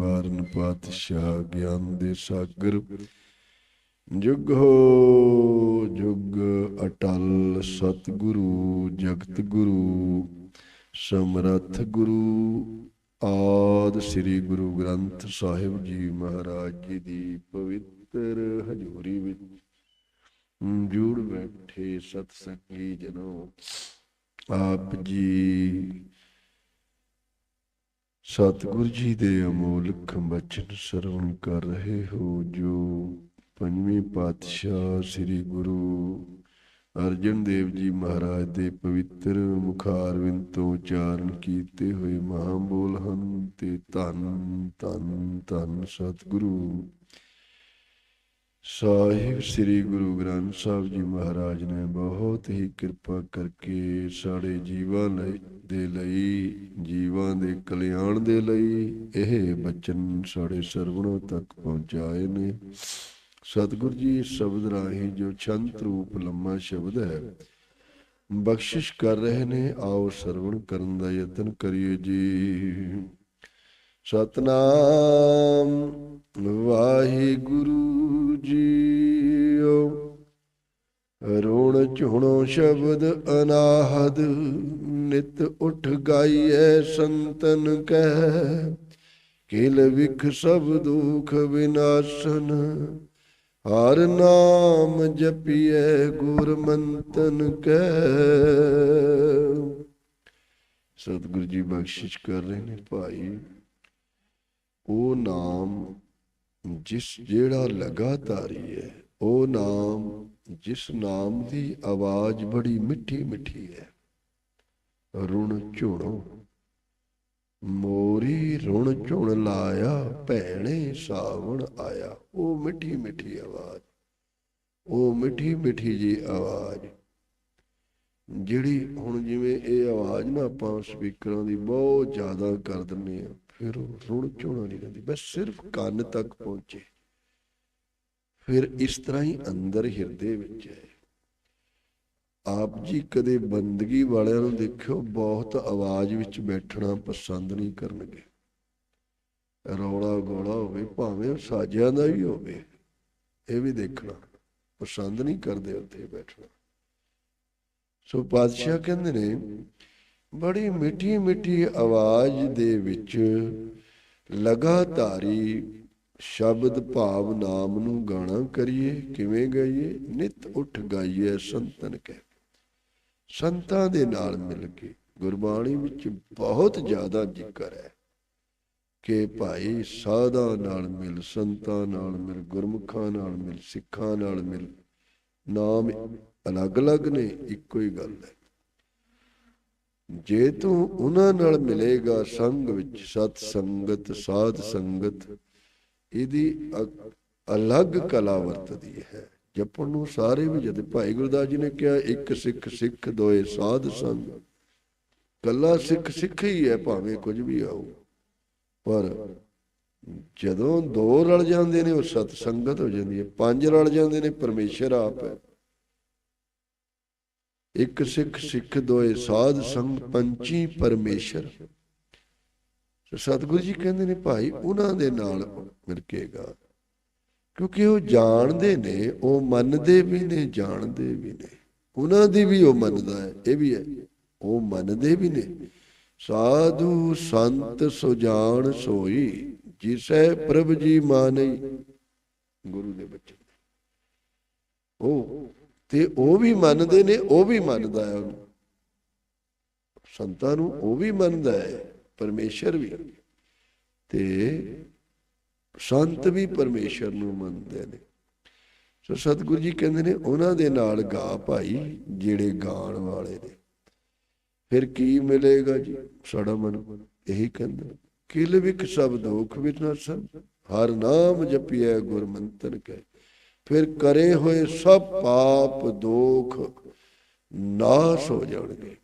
ਵਾਰਨ ਪਾਤਸ਼ਾਹ ਗਿਆਨ ਦੇ ਸਾਗਰ। ਜੁਗ ਹੋ, ਜੁਗ ਅਟਲ, ਸਤਿਗੁਰੂ ਜਗਤ ਗੁਰੂ ਸਮਰਥ ਗੁਰੂ, ਆਦ ਸ੍ਰੀ ਗੁਰੂ ਗ੍ਰੰਥ ਸਾਹਿਬ ਜੀ ਮਹਾਰਾਜ ਜੀ ਦੀ ਪਵਿੱਤਰ ਹਜ਼ੂਰੀ ਵਿੱਚ ਜੂੜ ਬੈਠੇ ਸਤ ਸੰਗੀ ਜਨੋ। ਆਪ ਜੀ ਸਤਿਗੁਰ ਜੀ ਦੇ ਅਮੋਲਕ ਬਚਨ ਸਰਵਣ ਕਰ ਰਹੇ ਹੋ ਜੋ ਪੰਜਵੇਂ ਪਾਤਸ਼ਾਹ ਸ੍ਰੀ ਗੁਰੂ ਅਰਜਨ ਦੇਵ ਜੀ ਮਹਾਰਾਜ ਦੇ ਪਵਿੱਤਰ ਮੁਖਾਰਵਿੰਦ ਤੋਂ ਉਚਾਰਨ ਕੀਤੇ ਹੋਏ ਮਹਾਬੋਲ ਹਨ ਤੇ ਧੰਨ ਧੰਨ ਧੰਨ ਸਤਿਗੁਰੂ। ਸਾਹਿਬ ਸ੍ਰੀ ਗੁਰੂ ਗ੍ਰੰਥ ਸਾਹਿਬ ਜੀ ਮਹਾਰਾਜ ਨੇ ਬਹੁਤ ਹੀ ਕਿਰਪਾ ਕਰਕੇ ਸਾਡੇ ਜੀਵਾਂ ਲਈ ਦੇ ਲਈ, ਜੀਵਾਂ ਦੇ ਕਲਿਆਣ ਦੇ ਲਈ, ਇਹ ਬਚਨ ਸਾਡੇ ਸਰਵਣੋਂ ਤੱਕ ਪਹੁੰਚਾਏ ਨੇ। ਸਤਿਗੁਰ ਜੀ ਸ਼ਬਦ ਰਾਹੀਂ ਜੋ ਛੰਤ ਰੂਪ ਲੰਮਾ ਸ਼ਬਦ ਹੈ, ਬਖਸ਼ਿਸ਼ ਕਰ ਰਹੇ ਨੇ, ਆਓ ਸਰਵਣ ਕਰਨ ਦਾ ਯਤਨ ਕਰੀਏ ਜੀ। ਸਤਨਾਮ ਵਾਹਿਗੁਰੂ ਜੀਓ। ਰੋਣ ਝੁਣੋ ਸ਼ਬਦ ਅਨਾਹਦ, ਨਿਤ ਉਠ ਗਾਈਐ ਸੰਤਨ ਕਹਿ। ਕਿਲ ਵਿਖ ਸਭ ਦੁਖ ਵਿਨਾਸ਼ਨ, ਹਰ ਨਾਮ ਜਪੀਐ ਗੁਰ ਮੰਤਨ ਕਹਿ। ਸਤਿਗੁਰੂ ਜੀ ਬਖਸ਼ਿਸ਼ ਕਰ ਰਹੇ ਨੇ ਭਾਈ। ਉਹ ਨਾਮ ਜਿਸ ਜਿਹੜਾ ਲਗਾਤਾਰੀ ਹੈ, ਉਹ ਨਾਮ ਜਿਸ ਨਾਮ ਦੀ ਆਵਾਜ਼ ਬੜੀ ਮਿੱਠੀ ਮਿੱਠੀ ਹੈ, ਰੁਣ ਝੁਣੋ। ਮੋਰੀ ਰੁਣ ਝੁਣ ਲਾਇਆ, ਭੈਣੇ ਸਾਵਣ ਆਇਆ। ਉਹ ਮਿੱਠੀ ਮਿੱਠੀ ਆਵਾਜ਼, ਉਹ ਮਿੱਠੀ ਮਿੱਠੀ ਜੀ ਆਵਾਜ਼। ਜਿਹੜੀ ਹੁਣ ਜਿਵੇਂ ਇਹ ਆਵਾਜ਼ ਨਾ ਆਪਾਂ ਸਪੀਕਰਾਂ ਦੀ ਬਹੁਤ ਜ਼ਿਆਦਾ ਕਰ ਦਿੰਨੇ ਆ ਫਿਰ ਉਹ ਰੁਣ ਝੁਣਾ ਨਹੀਂ ਰਹਿੰਦੀ, ਬਸ ਸਿਰਫ ਕੰਨ ਤੱਕ ਪਹੁੰਚੇ। ਫਿਰ ਇਸ ਤਰ੍ਹਾਂ ਹੀ ਅੰਦਰ ਹਿਰਦੇ ਵਿੱਚ ਹੈ। ਆਪ ਜੀ ਕਦੇ ਬੰਦਗੀ ਵਾਲਿਆਂ ਨੂੰ ਦੇਖਿਓ, ਬਹੁਤ ਆਵਾਜ਼ ਵਿੱਚ ਬੈਠਣਾ ਪਸੰਦ ਨਹੀਂ ਕਰਨਗੇ। ਰੌਲਾ ਗੋਲਾ ਹੋਵੇ, ਭਾਵੇਂ ਉਹ ਸਾਜਿਆਂ ਦਾ ਵੀ ਹੋਵੇ, ਇਹ ਵੀ ਦੇਖਣਾ, ਪਸੰਦ ਨਹੀਂ ਕਰਦੇ ਉੱਥੇ ਬੈਠਣਾ। ਸੋ ਪਾਤਸ਼ਾਹ ਕਹਿੰਦੇ ਨੇ, ਬੜੀ ਮਿੱਠੀ ਮਿੱਠੀ ਆਵਾਜ਼ ਦੇ ਵਿੱਚ ਲਗਾਤਾਰੀ ਸ਼ਬਦ ਭਾਵ ਨਾਮ ਨੂੰ ਗਾਣਾ ਕਰੀਏ, ਕਿਵੇਂ ਗਾਈਏ? ਨਿਤ ਉੱਠ ਗਾਈਏ ਸੰਤਨ ਕਹਿ ਸੰਤਾਂ ਦੇ ਨਾਲ ਮਿਲ ਕੇ ਗੁਰਬਾਣੀ ਵਿੱਚ ਬਹੁਤ ਜ਼ਿਆਦਾ ਜ਼ਿਕਰ ਹੈ ਕਿ ਭਾਈ ਸਾਧਾ ਨਾਲ ਮਿਲ, ਸੰਤਾਂ ਨਾਲ ਮਿਲ, ਗੁਰਮੁਖਾਂ ਨਾਲ ਮਿਲ, ਸਿੱਖਾਂ ਨਾਲ ਮਿਲ, ਨਾਮ ਅਲੱਗ-ਅਲੱਗ ਨੇ, ਇੱਕੋ ਹੀ ਗੱਲ ਹੈ। ਜੇ ਤੂੰ ਉਹਨਾਂ ਨਾਲ ਮਿਲੇਗਾ ਸੰਗ ਵਿੱਚ ਸਤ ਸੰਗਤ ਸਾਧ ਸੰਗਤ ਇਹਦੀ ਅਲੱਗ ਕਲਾ ਵਰਤਦੀ ਹੈ। ਜਪਣ ਨੂੰ ਸਾਰੇ ਵੀ ਜਦ, ਭਾਈ ਗੁਰਦਾਸ ਜੀ ਨੇ ਕਿਹਾ, ਇੱਕ ਸਿੱਖ ਸਿੱਖ, ਦੋਏ ਸਾਧ ਸੰਗ। ਕੱਲਾ ਸਿੱਖ ਸਿੱਖ ਹੀ ਹੈ, ਭਾਵੇਂ ਕੁਝ ਵੀ ਆਉ ਪਰ ਜਦੋਂ ਦੋ ਰਲ ਜਾਂਦੇ ਨੇ, ਉਹ ਸਤ ਸੰਗਤ ਹੋ ਜਾਂਦੀ ਹੈ। ਪੰਜ ਰਲ ਜਾਂਦੇ ਨੇ, ਪਰਮੇਸ਼ਰ ਆਪ ਹੈ। ਇੱਕ ਸਿੱਖ ਸਿੱਖ, ਦੋਏ ਸਾਧ ਸੰਗ, ਪੰਚੀ ਪਰਮੇਸ਼ਰ। ਸੋ ਸਤਿਗੁਰੂ ਜੀ ਕਹਿੰਦੇ ਨੇ, ਭਾਈ, ਉਹਨਾਂ ਦੇ ਨਾਲ ਮਿਲਕੇਗਾ। ਕਿਉਂਕਿ ਉਹ ਜਾਣਦੇ ਨੇ, ਉਹ ਮੰਨਦੇ ਵੀ ਨੇ, ਜਾਣਦੇ ਵੀ ਨੇ। ਉਹਨਾਂ ਦੀ ਵੀ ਉਹ ਮੰਨਦਾ ਹੈ, ਇਹ ਵੀ ਹੈ। ਉਹ ਮੰਨਦੇ ਵੀ ਨੇ। ਸਾਧੂ ਸੰਤ ਸੁਜਾਨ ਸੋਈ, ਜਿਸੈ ਪ੍ਰਭ ਜੀ ਮਾਨਈ। ਗੁਰੂ ਦੇ ਬੱਚੇ ਉਹ, ਤੇ ਉਹ ਵੀ ਮੰਨਦੇ ਨੇ, ਉਹ ਵੀ ਮੰਨਦਾ ਹੈ ਉਹਨੂੰ। ਸੰਤਾਂ ਨੂੰ ਉਹ ਵੀ ਮੰਨਦਾ ਹੈ। ਪਰਮੇਸ਼ਰ ਵੀ ਤੇ ਸੰਤ ਵੀ ਪਰਮੇਸ਼ਰ ਨੂੰ ਮੰਨਦੇ ਨੇ। ਸੋ ਸਤਿਗੁਰੂ ਜੀ ਕਹਿੰਦੇ ਨੇ, ਉਹਨਾਂ ਦੇ ਨਾਲ ਗਾ ਭਾਈ ਜਿਹੜੇ ਗਾਣ ਵਾਲੇ ਨੇ। ਫਿਰ ਕੀ ਮਿਲੇਗਾ ਜੀ? ਸਾਡਾ ਮਨ ਇਹੀ ਕਹਿੰਦਾ, ਕਿਲ ਵਿਕ ਸਭ ਦੁਖ ਸਭ ਹਰ ਨਾਮ ਜਪੀਐ ਗੁਰ ਮੰਤਰ ਕੈ। ਫਿਰ ਕਰੇ ਹੋਏ ਸਭ ਪਾਪ ਦੋਖ ਨਾਸ਼ ਹੋ ਜਾਣਗੇ।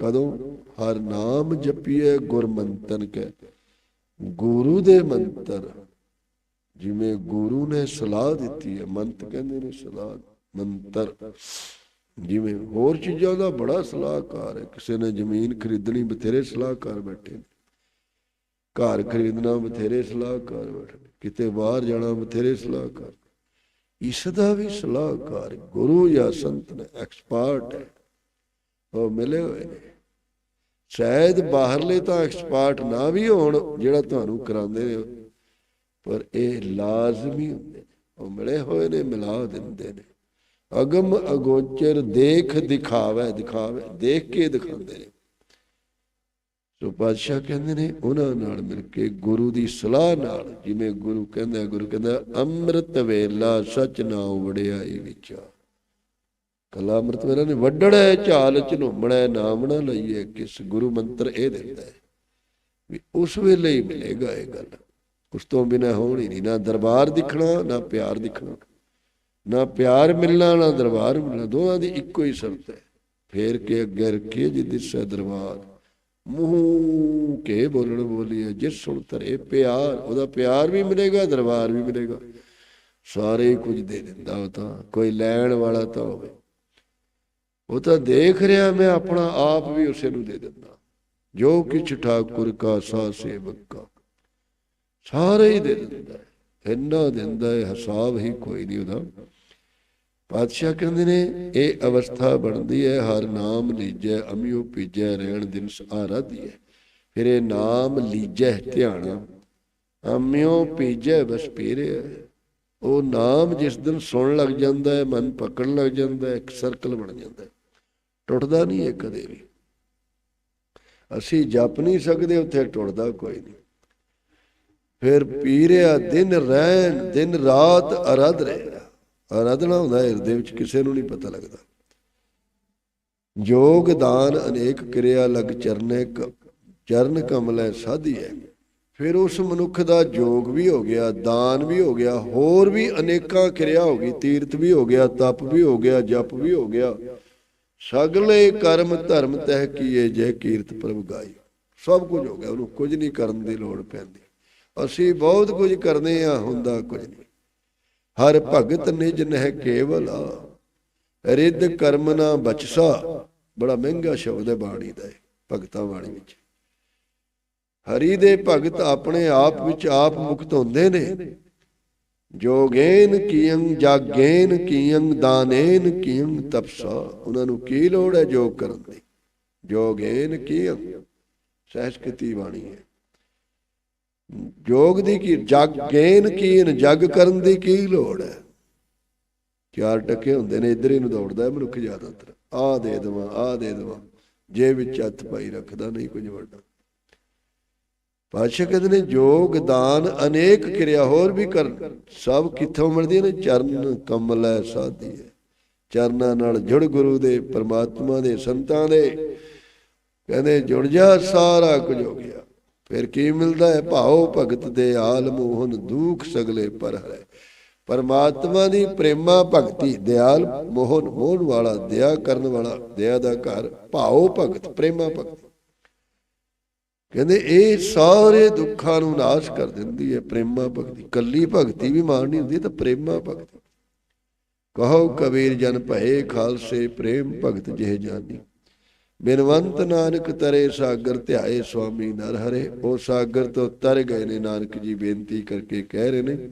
ਕਦੋਂ ਹਰ ਨਾਮ ਜਪੀਏ ਗੁਰ ਮੰਤਨ ਕੈ। ਗੁਰੂ ਦੇ ਮੰਤਰ, ਜਿਵੇਂ ਗੁਰੂ ਨੇ ਸਲਾਹ ਦਿੱਤੀ ਹੈ, ਮੰਤ ਕਹਿੰਦੇ ਨੇ ਸਲਾਹ, ਮੰਤਰ। ਜਿਵੇਂ ਹੋਰ ਚੀਜ਼ਾਂ ਦਾ ਬੜਾ ਸਲਾਹਕਾਰ ਹੈ, ਕਿਸੇ ਨੇ ਜ਼ਮੀਨ ਖਰੀਦਣੀ, ਬਥੇਰੇ ਸਲਾਹਕਾਰ ਬੈਠੇ ਨੇ। ਘਰ ਖਰੀਦਣਾ, ਬਥੇਰੇ ਸਲਾਹਕਾਰ ਬੈਠੇ ਕਿਤੇ ਬਾਹਰ ਜਾਣਾ, ਬਥੇਰੇ ਸਲਾਹਕਾਰ। ਇਸ ਦਾ ਵੀ ਸਲਾਹਕਾਰ ਗੁਰੂ ਜਾਂ ਸੰਤ ਨੇ, ਐਕਸਪਰਟ ਹੈ। ਉਹ ਮਿਲੇ ਹੋਏ ਨੇ। ਸ਼ਾਇਦ ਬਾਹਰਲੇ ਤਾਂ ਐਕਸਪਰਟ ਨਾ ਵੀ ਹੋਣ ਜਿਹੜਾ ਤੁਹਾਨੂੰ ਕਰਾਉਂਦੇ ਨੇ। ਪਰ ਇਹ ਲਾਜ਼ਮੀ ਹੁੰਦੇ ਉਹ ਮਿਲੇ ਹੋਏ ਨੇ ਮਿਲਾ ਦਿੰਦੇ ਨੇ। ਅਗਮ ਅਗੋਚਰ ਦੇਖ ਦਿਖਾਵੇ ਦਿਖਾਵੇ, ਦੇਖ ਕੇ ਦਿਖਾਉਂਦੇ ਨੇ। ਸੋ ਪਾਤਸ਼ਾਹ ਕਹਿੰਦੇ ਨੇ, ਉਹਨਾਂ ਨਾਲ ਮਿਲ ਕੇ ਗੁਰੂ ਦੀ ਸਲਾਹ ਨਾਲ, ਜਿਵੇਂ ਗੁਰੂ ਕਹਿੰਦਾ ਗੁਰੂ ਕਹਿੰਦਾ ਅੰਮ੍ਰਿਤ ਵੇਲਾ ਸਚ ਨਾਉ ਵੜਿਆਈ ਵਿੱਚ ਕਲਾ ਅੰਮ੍ਰਿਤ ਵੇਲਾ ਨੇ ਵੱਡੜਾ ਝਾਲ ਝਨੁੰਮਣਾ ਨਾਮ ਨਾ ਲਈਏ ਕਿਸ ਗੁਰੂ ਮੰਤਰ ਇਹ ਦਿੰਦਾ ਹੈ ਵੀ ਉਸ ਵੇਲੇ ਹੀ ਮਿਲੇਗਾ ਇਹ ਗੱਲ। ਉਸ ਤੋਂ ਬਿਨਾ ਹੋਣੀ ਨਹੀਂ, ਨਾ ਦਰਬਾਰ ਦਿਖਣਾ, ਨਾ ਪਿਆਰ ਦਿਖਣਾ। ਨਾ ਪਿਆਰ ਮਿਲਣਾ, ਨਾ ਦਰਬਾਰ ਮਿਲਣਾ, ਦੋਵਾਂ ਦੀ ਇੱਕੋ ਹੀ ਸ਼ਰਤ ਹੈ। ਫੇਰ ਕੇ ਅੱਗੇ ਰੱਖੀਏ ਜਿ ਦਿਸੈ ਦਰਬਾਰ। ਮੂੰਹ ਕੇ ਬੋਲਣ ਬੋਲੀਏ, ਜਿਸ ਸੁਣ ਤਰੇ ਪਿਆਰ, ਉਹਦਾ ਪਿਆਰ ਵੀ ਮਿਲੇਗਾ, ਦਰਬਾਰ ਵੀ ਮਿਲੇਗਾ। ਸਾਰੇ ਹੀ ਕੁਝ ਦੇ ਦਿੰਦਾ ਉਹ ਤਾਂ, ਕੋਈ ਲੈਣ ਵਾਲਾ ਤਾਂ ਹੋਵੇ। ਉਹ ਤਾਂ ਦੇਖ ਰਿਹਾ ਮੈਂ ਆਪਣਾ ਆਪ ਵੀ ਉਸੇ ਨੂੰ ਦੇ ਦਿੰਦਾ। ਜੋ ਕਿਛ ਠਾਕੁਰ ਕਾ ਸਾ ਸੇਵਕਾ ਸਾਰੇ ਹੀ ਦੇ ਦਿੰਦਾ ਇੰਨਾ ਦਿੰਦਾ ਹੈ, ਹਿਸਾਬ ਹੀ ਕੋਈ ਨਹੀਂ ਉਹਦਾ। ਪਾਤਸ਼ਾਹ ਕਹਿੰਦੇ ਨੇ, ਇਹ ਅਵਸਥਾ ਬਣਦੀ ਹੈ, ਹਰ ਨਾਮ ਲੀਜੈ, ਅਮਿਓ ਪੀਜੈ, ਰਹਿਣ ਦਿਨ ਆਰਾਧੀ ਹੈ ਫਿਰ ਇਹ ਨਾਮ ਲੀਜੈ ਧਿਆਨ ਅਮਿਓ ਪੀਜੈ, ਬਸ ਪੀਰੇ ਉਹ ਨਾਮ ਜਿਸ ਦਿਨ ਸੁਣਨ ਲੱਗ ਜਾਂਦਾ ਹੈ, ਮਨ ਪਕੜਨ ਲੱਗ ਜਾਂਦਾ ਹੈ, ਇੱਕ ਸਰਕਲ ਬਣ ਜਾਂਦਾ ਹੈ। ਟੁੱਟਦਾ ਨਹੀਂ ਇਹ ਕਦੇ ਵੀ। ਅਸੀਂ ਜਪ ਨਹੀਂ ਸਕਦੇ, ਉੱਥੇ ਟੁੱਟਦਾ ਕੋਈ ਨਹੀਂ। ਫਿਰ ਪੀਰਿਆ ਦਿਨ ਰਹਿਣ, ਦਿਨ ਰਾਤ ਅਰਧ ਰਿਹਾ ਅਰਾਧਨਾ ਹੁੰਦਾ ਹਿਰਦੇ ਵਿੱਚ, ਕਿਸੇ ਨੂੰ ਨਹੀਂ ਪਤਾ ਲੱਗਦਾ। ਯੋਗ ਦਾਨ ਅਨੇਕ ਕਿਰਿਆ ਲਗ ਚਰਨੇ ਕ- ਚਰਨ ਕਮਲੈ ਸਾਧੀ ਹੈ ਫਿਰ ਉਸ ਮਨੁੱਖ ਦਾ ਯੋਗ ਵੀ ਹੋ ਗਿਆ, ਦਾਨ ਵੀ ਹੋ ਗਿਆ, ਹੋਰ ਵੀ ਅਨੇਕਾਂ ਕਿਰਿਆ ਹੋ ਗਈ। ਤੀਰਥ ਵੀ ਹੋ ਗਿਆ, ਤਪ ਵੀ ਹੋ ਗਿਆ, ਜਪ ਵੀ ਹੋ ਗਿਆ। ਸਗਲੇ ਕਰਮ ਧਰਮ ਤਹਿ ਕੀਏ ਜੈ ਕੀਰਤ ਪ੍ਰਭ ਗਾਈ। ਸਭ ਕੁਝ ਹੋ ਗਿਆ, ਉਹਨੂੰ ਕੁਝ ਨਹੀਂ ਕਰਨ ਦੀ ਲੋੜ ਪੈਂਦੀ। ਅਸੀਂ ਬਹੁਤ ਕੁਝ ਕਰਨੇ ਆ, ਹੁੰਦਾ ਕੁਝ ਨਹੀਂ। ਹਰ ਭਗਤ ਨਿਜ ਨਹਿ ਕੇਵਲ ਰਿੱਧ ਕਰਮ ਨਾ ਬਚਸਾ। ਬੜਾ ਮਹਿੰਗਾ ਸ਼ਬਦ ਹੈ ਬਾਣੀ ਦਾ ਇਹ, ਭਗਤਾਂ ਬਾਣੀ ਵਿੱਚ। ਹਰੀ ਦੇ ਭਗਤ ਆਪਣੇ ਆਪ ਵਿੱਚ ਆਪ ਮੁਕਤ ਹੁੰਦੇ ਨੇ। ਜੋਗੇਨ ਕੀਯੰ ਜਾਗੇਨ ਕੀਯੰ ਦਾਨੇਨ ਕੀਯੰ ਤਪਸਾ। ਉਹਨਾਂ ਨੂੰ ਕੀ ਲੋੜ ਹੈ ਜੋਗ ਕਰਨ ਦੀ? ਜੋਗੇਨ ਕੀਯੰ ਸਹਿਸਕਤੀ ਬਾਣੀ ਹੈ। ਜੋਗ ਦੀ ਕੀ ਜਗ ਕੀਨ ਜਗ ਕਰਨ ਦੀ ਕੀ ਲੋੜ ਹੈ? ਚਾਰ ਟੱਕੇ ਹੁੰਦੇ ਨੇ, ਇਧਰ ਹੀ ਨੂੰ ਦੌੜਦਾ ਮਨੁੱਖ ਜ਼ਿਆਦਾਤਰ। ਆ ਦੇ ਦਵਾ ਆ ਦੇ ਦਵਾਂ। ਜੇ ਵਿੱਚ ਹੱਥ ਪਾਈ ਰੱਖਦਾ, ਨਹੀਂ ਕੁਝ ਵੱਡਾ। ਪਾਸ਼ਾ ਕਹਿੰਦੇ ਨੇ ਜੋਗ ਦਾਨ, ਅਨੇਕ ਕਿਰਿਆ ਹੋਰ ਵੀ ਕਰਨ। ਸਭ ਕਿੱਥੋਂ ਮਿਲਦੀਆਂ ਨੇ? ਚਰਨ ਕਮਲੈ ਸਾਧੀ ਹੈ। ਚਰਨਾਂ ਨਾਲ ਜੁੜ ਗੁਰੂ ਦੇ, ਪਰਮਾਤਮਾ ਦੇ, ਸੰਤਾਂ ਦੇ। ਕਹਿੰਦੇ, ਜੁੜ ਜਾ, ਸਾਰਾ ਕੁਝ ਹੋ ਗਿਆ। ਫਿਰ ਕੀ ਮਿਲਦਾ ਹੈ? ਭਾਉ ਭਗਤ ਦੇ ਆਲ ਮੋਹਨ, ਦੁਖ ਸਗਲੇ ਪਰ ਹੈ ਪਰਮਾਤਮਾ ਦੀ ਪ੍ਰੇਮਾ ਭਗਤੀ, ਦਿਆਲ ਮੋਹਨ ਮੋਹਨ ਵਾਲਾ ਦਇਆ ਕਰਨ ਵਾਲਾ ਦਇਆ ਦਾ ਘਰ। ਭਾਉ ਭਗਤ, ਪ੍ਰੇਮਾ ਭਗਤ। ਕਹਿੰਦੇ ਇਹ ਸਾਰੇ ਦੁੱਖਾਂ ਨੂੰ ਨਾਸ਼ ਕਰ ਦਿੰਦੀ ਹੈ, ਪ੍ਰੇਮਾ ਭਗਤੀ। ਕੱਲੀ ਭਗਤੀ ਵੀ ਮਾਰਨੀ ਹੁੰਦੀ ਤਾਂ ਪ੍ਰੇਮਾ ਭਗਤੀ। ਕਹੋ ਕਬੀਰ ਜਨ ਭਏ ਖਾਲਸੇ, ਪ੍ਰੇਮ ਭਗਤ ਜਿਹ ਜਾਨੀ। ਬਿਨਵੰਤ ਨਾਨਕ ਤਰੇ ਸਾਗਰ ਧਿਆਏ ਸੁਆਮੀ ਨਰ ਹਰੇ। ਉਹ ਸਾਗਰ ਤੋਂ ਤਰ ਗਏ ਨੇ, ਨਾਨਕ ਜੀ ਬੇਨਤੀ ਕਰਕੇ ਕਹਿ ਰਹੇ ਨੇ,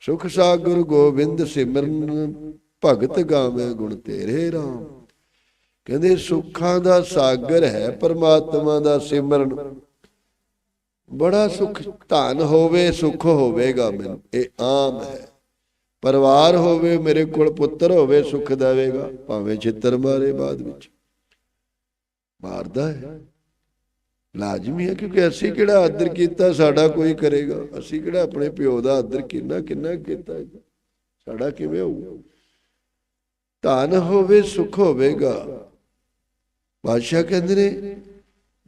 ਸੁਖ ਸਾਗਰ ਗੋਬਿੰਦ ਸਿਮਰਨ, ਭਗਤ ਗਾਵੇ ਗੁਣ ਤੇਰੇ ਰਾਮ। ਕਹਿੰਦੇ, ਸੁੱਖਾਂ ਦਾ ਸਾਗਰ ਹੈ, ਪਰਮਾਤਮਾ ਦਾ ਸਿਮਰਨ। ਬੜਾ ਸੁਖ ਧਨ ਹੋਵੇ, ਸੁਖ ਹੋਵੇਗਾ ਮੈਨੂੰ। ਇਹ ਆਮ ਹੈ। ਪਰਿਵਾਰ ਹੋਵੇ, ਮੇਰੇ ਕੋਲ ਪੁੱਤਰ ਹੋਵੇ, ਸੁਖ ਦੇਵੇਗਾ। ਭਾਵੇਂ ਛਿੱਤਰ ਮਾਰੇ ਬਾਅਦ ਵਿੱਚ। ਮਾਰਦਾ ਹੈ। ਲਾਜ਼ਮੀ ਹੈ, ਕਿਉਂਕਿ ਅਸੀਂ ਕਿਹੜਾ ਆਦਰ ਕੀਤਾ, ਸਾਡਾ ਕੋਈ ਕਰੇਗਾ। ਅਸੀਂ ਕਿਹੜਾ ਆਪਣੇ ਪਿਓ ਦਾ ਆਦਰ ਕਿੰਨਾ ਕਿੰਨਾ ਕੀਤਾ ਸਾਡਾ ਕਿਵੇਂ ਹੋਊ? ਧਨ ਹੋਵੇ, ਸੁਖ ਹੋਵੇਗਾ। ਬਾਦਸ਼ਾਹ ਕਹਿੰਦੇ ਨੇ,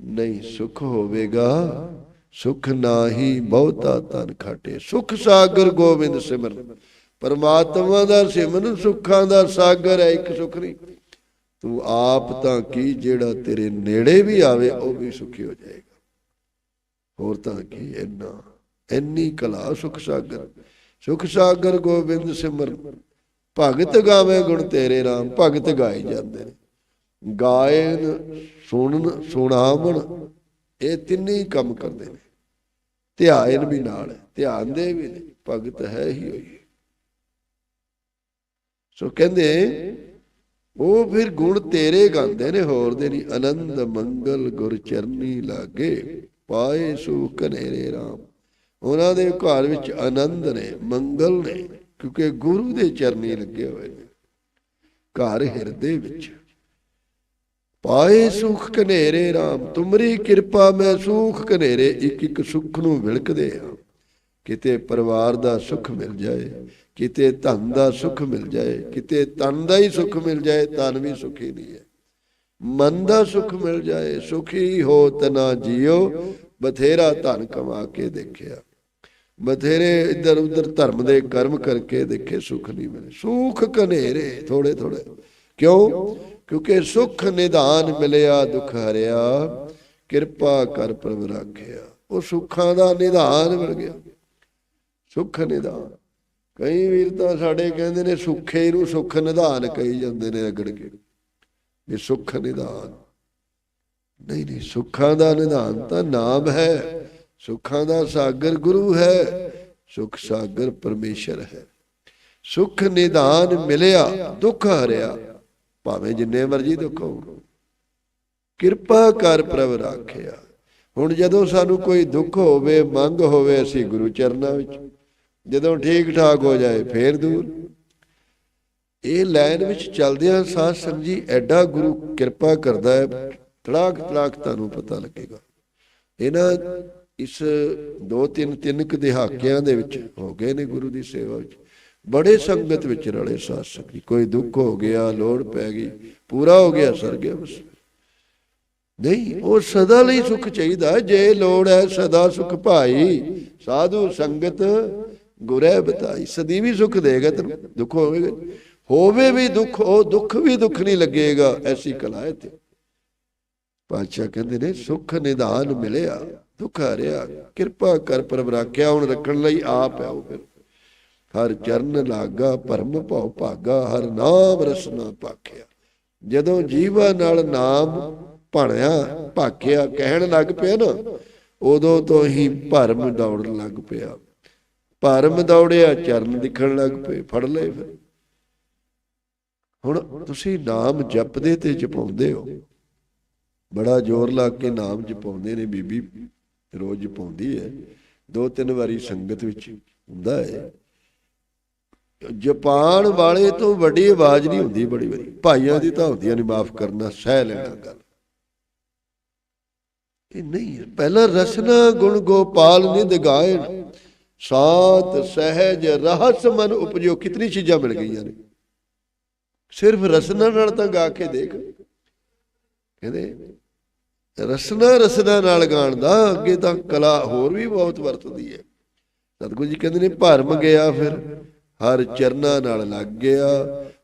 ਨਹੀਂ, ਸੁਖ ਹੋਵੇਗਾ। ਸੁਖ ਨਾਹੀ ਬਹੁਤਾ ਤਨ ਖਾਟੇ। ਸੁਖ ਸਾਗਰ ਗੋਬਿੰਦ ਸਿਮਰਨ। ਪਰਮਾਤਮਾ ਦਾ ਸਿਮਰਨ, ਸੁੱਖਾਂ ਦਾ ਸਾਗਰ ਹੈ, ਇੱਕ ਸੁਖ ਨਹੀਂ। ਤੂੰ ਆਪ ਤਾਂ ਕੀ, ਜਿਹੜਾ ਤੇਰੇ ਨੇੜੇ ਵੀ ਆਵੇ, ਉਹ ਵੀ ਸੁਖੀ ਹੋ ਜਾਏਗਾ। ਹੋਰ ਤਾਂ ਕੀ, ਇੰਨਾ, ਇੰਨੀ ਕਲਾ, ਸੁਖ ਸਾਗਰ। ਸੁਖ ਸਾਗਰ ਗੋਬਿੰਦ ਸਿਮਰਨ। ਭਗਤ ਗਾਵੇ ਗੁਣ ਤੇਰੇ RAM ਭਗਤ ਗਾਏ ਜਾਂਦੇ ਨੇ। ਗਾਇਨ, ਸੁਣਨ, ਸੁਣਾਵਣ ਇਹ ਤਿੰਨੇ ਹੀ ਕੰਮ ਕਰਦੇ ਨੇ। ਧਿਆਨ ਵੀ ਨਾਲ ਧਿਆਨ ਦੇ ਵੀ ਨੇ, ਭਗਤ ਹੈ ਹੀ ਹੋਈ ਸੋ ਕਹਿੰਦੇ, ਉਹ ਫਿਰ ਗੁਣ ਤੇਰੇ ਗਾਉਂਦੇ ਨੇ, ਹੋਰ ਦੇ ਨਹੀਂ ਆਨੰਦ ਮੰਗਲ ਗੁਰ ਚਰਨੀ ਲਾਗੇ, ਪਾਏ ਸੁਖ ਕਨੇਰੇ RAM ਉਹਨਾਂ ਦੇ ਘਰ ਵਿੱਚ ਆਨੰਦ ਨੇ, ਮੰਗਲ ਨੇ, ਕਿਉਂਕਿ ਗੁਰੂ ਦੇ ਚਰਨੀ ਲੱਗੇ ਹੋਏ ਨੇ। ਘਰ ਹਿਰਦੇ ਵਿੱਚ। ਪਾਏ ਸੁਖ ਕਨੇਰੇ RAM ਤੁਮਰੀ ਕਿਰਪਾ ਮੈਂ ਸੁਖ ਕਨੇਰੇ ਇੱਕ ਇੱਕ ਸੁਖ ਨੂੰ ਵਿਲਕਦੇ ਆ ਕਿਤੇ ਪਰਿਵਾਰ ਦਾ ਸੁਖ ਮਿਲ ਜਾਏ, ਕਿਤੇ ਧਨ ਦਾ ਸੁਖ ਮਿਲ ਜਾਏ, ਕਿਤੇ ਤਨ ਦਾ ਹੀ ਸੁਖ ਮਿਲ ਜਾਏ ਤਨ ਵੀ ਸੁਖੀ ਨਹੀਂ ਹੈ। ਮਨ ਦਾ ਸੁਖ ਮਿਲ ਜਾਏ, ਸੁਖੀ ਹੋ ਤਨਾ ਜਿਉ ਬਥੇਰਾ ਧਨ ਕਮਾ ਕੇ ਦੇਖਿਆ। ਬਥੇਰੇ ਇੱਧਰ ਉੱਧਰ ਧਰਮ ਦੇ ਕਰਮ ਕਰਕੇ ਦੇਖੇ ਸੁਖ ਨਹੀਂ ਮਿਲੇ। ਸੁਖ ਕਨੇਰੇ ਥੋੜੇ ਥੋੜੇ ਕਿਉਂ? ਕਿਉਂਕਿ ਸੁਖ ਨਿਧਾਨ ਮਿਲਿਆ, ਦੁੱਖ ਹਰਿਆ, ਕਿਰਪਾ ਕਰ ਪ੍ਰਭ ਰਾਖਿਆ। ਉਹ ਸੁੱਖਾਂ ਦਾ ਨਿਧਾਨ ਮਿਲ ਗਿਆ। ਸੁਖ ਨਿਧਾਨ। ਕਈ ਵੀਰ ਤਾਂ ਸਾਡੇ ਕਹਿੰਦੇ ਨੇ ਸੁੱਖੇ ਨੂੰ ਸੁਖ ਨਿਧਾਨ ਕਹੀ ਜਾਂਦੇ ਨੇ ਅਗੜ ਕੇ। ਵੀ ਸੁਖ ਨਿਧਾਨ। ਨਹੀਂ ਨਹੀਂ, ਸੁੱਖਾਂ ਦਾ ਨਿਧਾਨ ਤਾਂ ਨਾਮ ਹੈ। ਸੁੱਖਾਂ ਦਾ ਸਾਗਰ ਗੁਰੂ ਹੈ। ਸੁਖ ਸਾਗਰ ਪਰਮੇਸ਼ਰ ਹੈ। ਸੁਖ ਨਿਧਾਨ ਮਿਲਿਆ, ਦੁੱਖ ਹਰਿਆ। ਭਾਵੇਂ ਜਿੰਨੇ ਮਰਜ਼ੀ ਦੁੱਖ ਹੋਣ। ਕਿਰਪਾ ਕਰ ਪ੍ਰਭ ਰਾਖਿਆ। ਹੁਣ ਜਦੋਂ ਸਾਨੂੰ ਕੋਈ ਦੁੱਖ ਹੋਵੇ, ਮੰਗ ਹੋਵੇ, ਅਸੀਂ ਗੁਰੂ ਚਰਨਾਂ ਵਿੱਚ, ਜਦੋਂ ਠੀਕ ਠਾਕ ਹੋ ਜਾਏ, ਫੇਰ ਦੂਰ। ਇਹ ਲਾਈਨ ਵਿੱਚ ਚੱਲਦਿਆਂ ਸਾਧ ਸੰਗ ਜੀ ਐਡਾ ਗੁਰੂ ਕਿਰਪਾ ਕਰਦਾ ਹੈ ਤੜਾਕ ਤੜਾਕ ਤੁਹਾਨੂੰ ਪਤਾ ਲੱਗੇਗਾ। ਇਹਨਾਂ ਇਸ ਦੋ ਤਿੰਨ ਤਿੰਨ ਕੁ ਦਹਾਕਿਆਂ ਦੇ ਵਿੱਚ ਹੋ ਗਏ ਨੇ ਗੁਰੂ ਦੀ ਸੇਵਾ ਵਿੱਚ। ਬੜੇ ਸੰਗਤ ਵਿੱਚ ਰਲੇ ਸਾਧ ਸੰਗ ਕੋਈ ਦੁੱਖ ਹੋ ਗਿਆ, ਲੋੜ ਪੈ ਗਈ, ਪੂਰਾ ਹੋ ਗਿਆ, ਸਰ ਗਿਆ ਬਸ। ਨਹੀਂ, ਉਹ ਸਦਾ ਲਈ ਸੁਖ ਚਾਹੀਦਾ ਜੇ ਲੋੜ ਹੈ ਸਦਾ ਸੁਖ ਭਾਈ। ਸਾਧੂ ਸੰਗਤ ਗੁਰੇ ਬਤਾਈ, ਸਦੀ ਵੀ ਸੁਖ ਦੇਗਾ ਤੈਨੂੰ, ਦੁੱਖ ਹੋਵੇਗਾ। ਹੋਵੇ ਵੀ ਦੁੱਖ, ਉਹ ਦੁੱਖ ਵੀ ਦੁੱਖ ਨਹੀਂ ਲੱਗੇਗਾ, ਐਸੀ ਕਲਾ ਹੈ ਤੇ ਪਾਤਸ਼ਾਹ ਕਹਿੰਦੇ ਨੇ, ਸੁਖ ਨਿਧਾਨ ਮਿਲਿਆ, ਦੁੱਖ ਹਰਿਆ, ਕਿਰਪਾ ਕਰ ਪ੍ਰਭ ਰਾਖਿਆ ਹੁਣ ਰੱਖਣ ਲਈ ਆਪ ਆਓ ਫਿਰ। ਹਰ ਚਰਨ ਲਾਗਾ, ਭਰਮ ਭਉ ਭਾਗਾ, ਹਰ ਨਾਮ ਰਸਨਾ ਪਾਖਿਆ। ਜਦੋਂ ਜੀਵਾ ਨਾਲ ਨਾਮ ਭਣਿਆ, ਭਾਖਿਆ ਕਹਿਣ ਲੱਗ ਪਿਆ ਨਾ, ਉਦੋਂ ਤੋਂ ਹੀ ਭਰਮ ਦੌੜਨ ਲੱਗ ਪਿਆ। ਭਰਮ ਦੌੜਿਆ, ਚਰਨ ਦਿਖਣ ਲੱਗ ਪਏ, ਫੜ ਲਏ ਫਿਰ। ਹੁਣ ਤੁਸੀਂ ਨਾਮ ਜਪਦੇ ਤੇ ਜਪਾਉਂਦੇ ਹੋ। ਬੜਾ ਜ਼ੋਰ ਲਾ ਕੇ ਨਾਮ ਜਪਾਉਂਦੇ ਨੇ ਬੀਬੀ, ਰੋਜ਼ ਜਪਾਉਂਦੀ ਹੈ। ਦੋ ਤਿੰਨ ਵਾਰੀ ਸੰਗਤ ਵਿੱਚ ਹੁੰਦਾ ਹੈ। ਜਪਾਨ ਵਾਲੇ ਤੋਂ ਵੱਡੀ ਆਵਾਜ਼ ਨਹੀਂ ਹੁੰਦੀ ਬੜੀ ਵਾਰੀ। ਭਾਈਆਂ ਦੀ ਤਾਂ ਹੁੰਦੀਆਂ ਨਹੀਂ ਮਾਫ ਕਰਨਾ, ਸਹਿ ਲੈਣਾ ਗੱਲ। ਇਹ ਨਹੀਂ ਹੈ। ਪਹਿਲਾ ਰਸਨਾ ਗੁਣ ਗੋਪਾਲ ਨਿੰਦ ਗਾਇਣ ਸਾਤ ਸਹਿਜ, ਰਹਸ ਮਨ ਉਪਜੋ ਕਿਤਨੀ ਚੀਜ਼ਾਂ ਮਿਲ ਗਈਆਂ ਨੇ। ਸਿਰਫ ਰਸਨਾ ਨਾਲ ਤਾਂ ਗਾ ਕੇ ਦੇਖ। ਕਹਿੰਦੇ, ਰਸਨਾ ਰਸਨਾ ਨਾਲ ਗਾਣ ਦਾ, ਅੱਗੇ ਤਾਂ ਕਲਾ ਹੋਰ ਵੀ ਬਹੁਤ ਵਰਤਦੀ ਹੈ। ਸਤਿਗੁਰੂ ਜੀ ਕਹਿੰਦੇ ਨੇ ਭਰਮ ਗਿਆ ਫਿਰ। ਹਰ ਚਰਨਾਂ ਨਾਲ ਲੱਗ ਗਿਆ।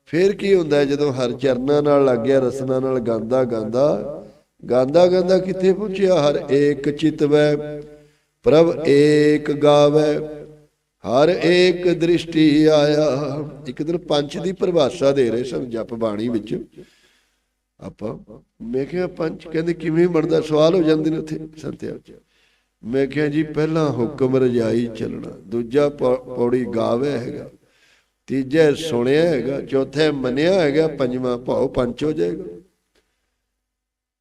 ਫਿਰ ਕੀ ਹੁੰਦਾ ਜਦੋਂ ਹਰ ਚਰਨਾਂ ਨਾਲ ਲੱਗ ਗਿਆ, ਰਸਨਾ ਨਾਲ ਗਾਉਂਦਾ ਗਾਉਂਦਾ ਗਾਉਂਦਾ ਗਾਉਂਦਾ ਕਿੱਥੇ ਪਹੁੰਚਿਆ? ਹਰ ਏਕ ਚਿਤਵੈ ਪ੍ਰਭ ਏਕ ਗਾਵੈ, ਹਰ ਏਕ ਦ੍ਰਿਸ਼ਟੀ ਆਇਆ। ਇੱਕ ਦਿਨ ਪੰਚ ਦੀ ਪਰਿਭਾਸ਼ਾ ਦੇ ਰਹੇ ਸਨ ਜਪ ਬਾਣੀ ਵਿੱਚ। ਆਪਾਂ, ਮੈਂ ਕਿਹਾ ਪੰਚ ਕਹਿੰਦੇ ਕਿਵੇਂ ਬਣਦਾ? ਸਵਾਲ ਹੋ ਜਾਂਦੇ ਨੇ ਉੱਥੇ ਸੰਤਿਆ ਮੈਂ ਕਿਹਾ ਜੀ, ਪਹਿਲਾ ਹੁਕਮ ਰਜਾਈ ਚੱਲਣਾ, ਦੂਜਾ ਪੌ- ਪੌੜੀ ਗਾਵੇ ਹੈਗਾ। ਤੀਜਾ ਸੁਣਿਆ ਹੈਗਾ, ਚੌਥੇ ਮੰਨਿਆ ਹੈਗਾ, ਪੰਜਵਾਂ ਭਾਉ ਪੰਚ ਹੋ ਜਾਏਗਾ।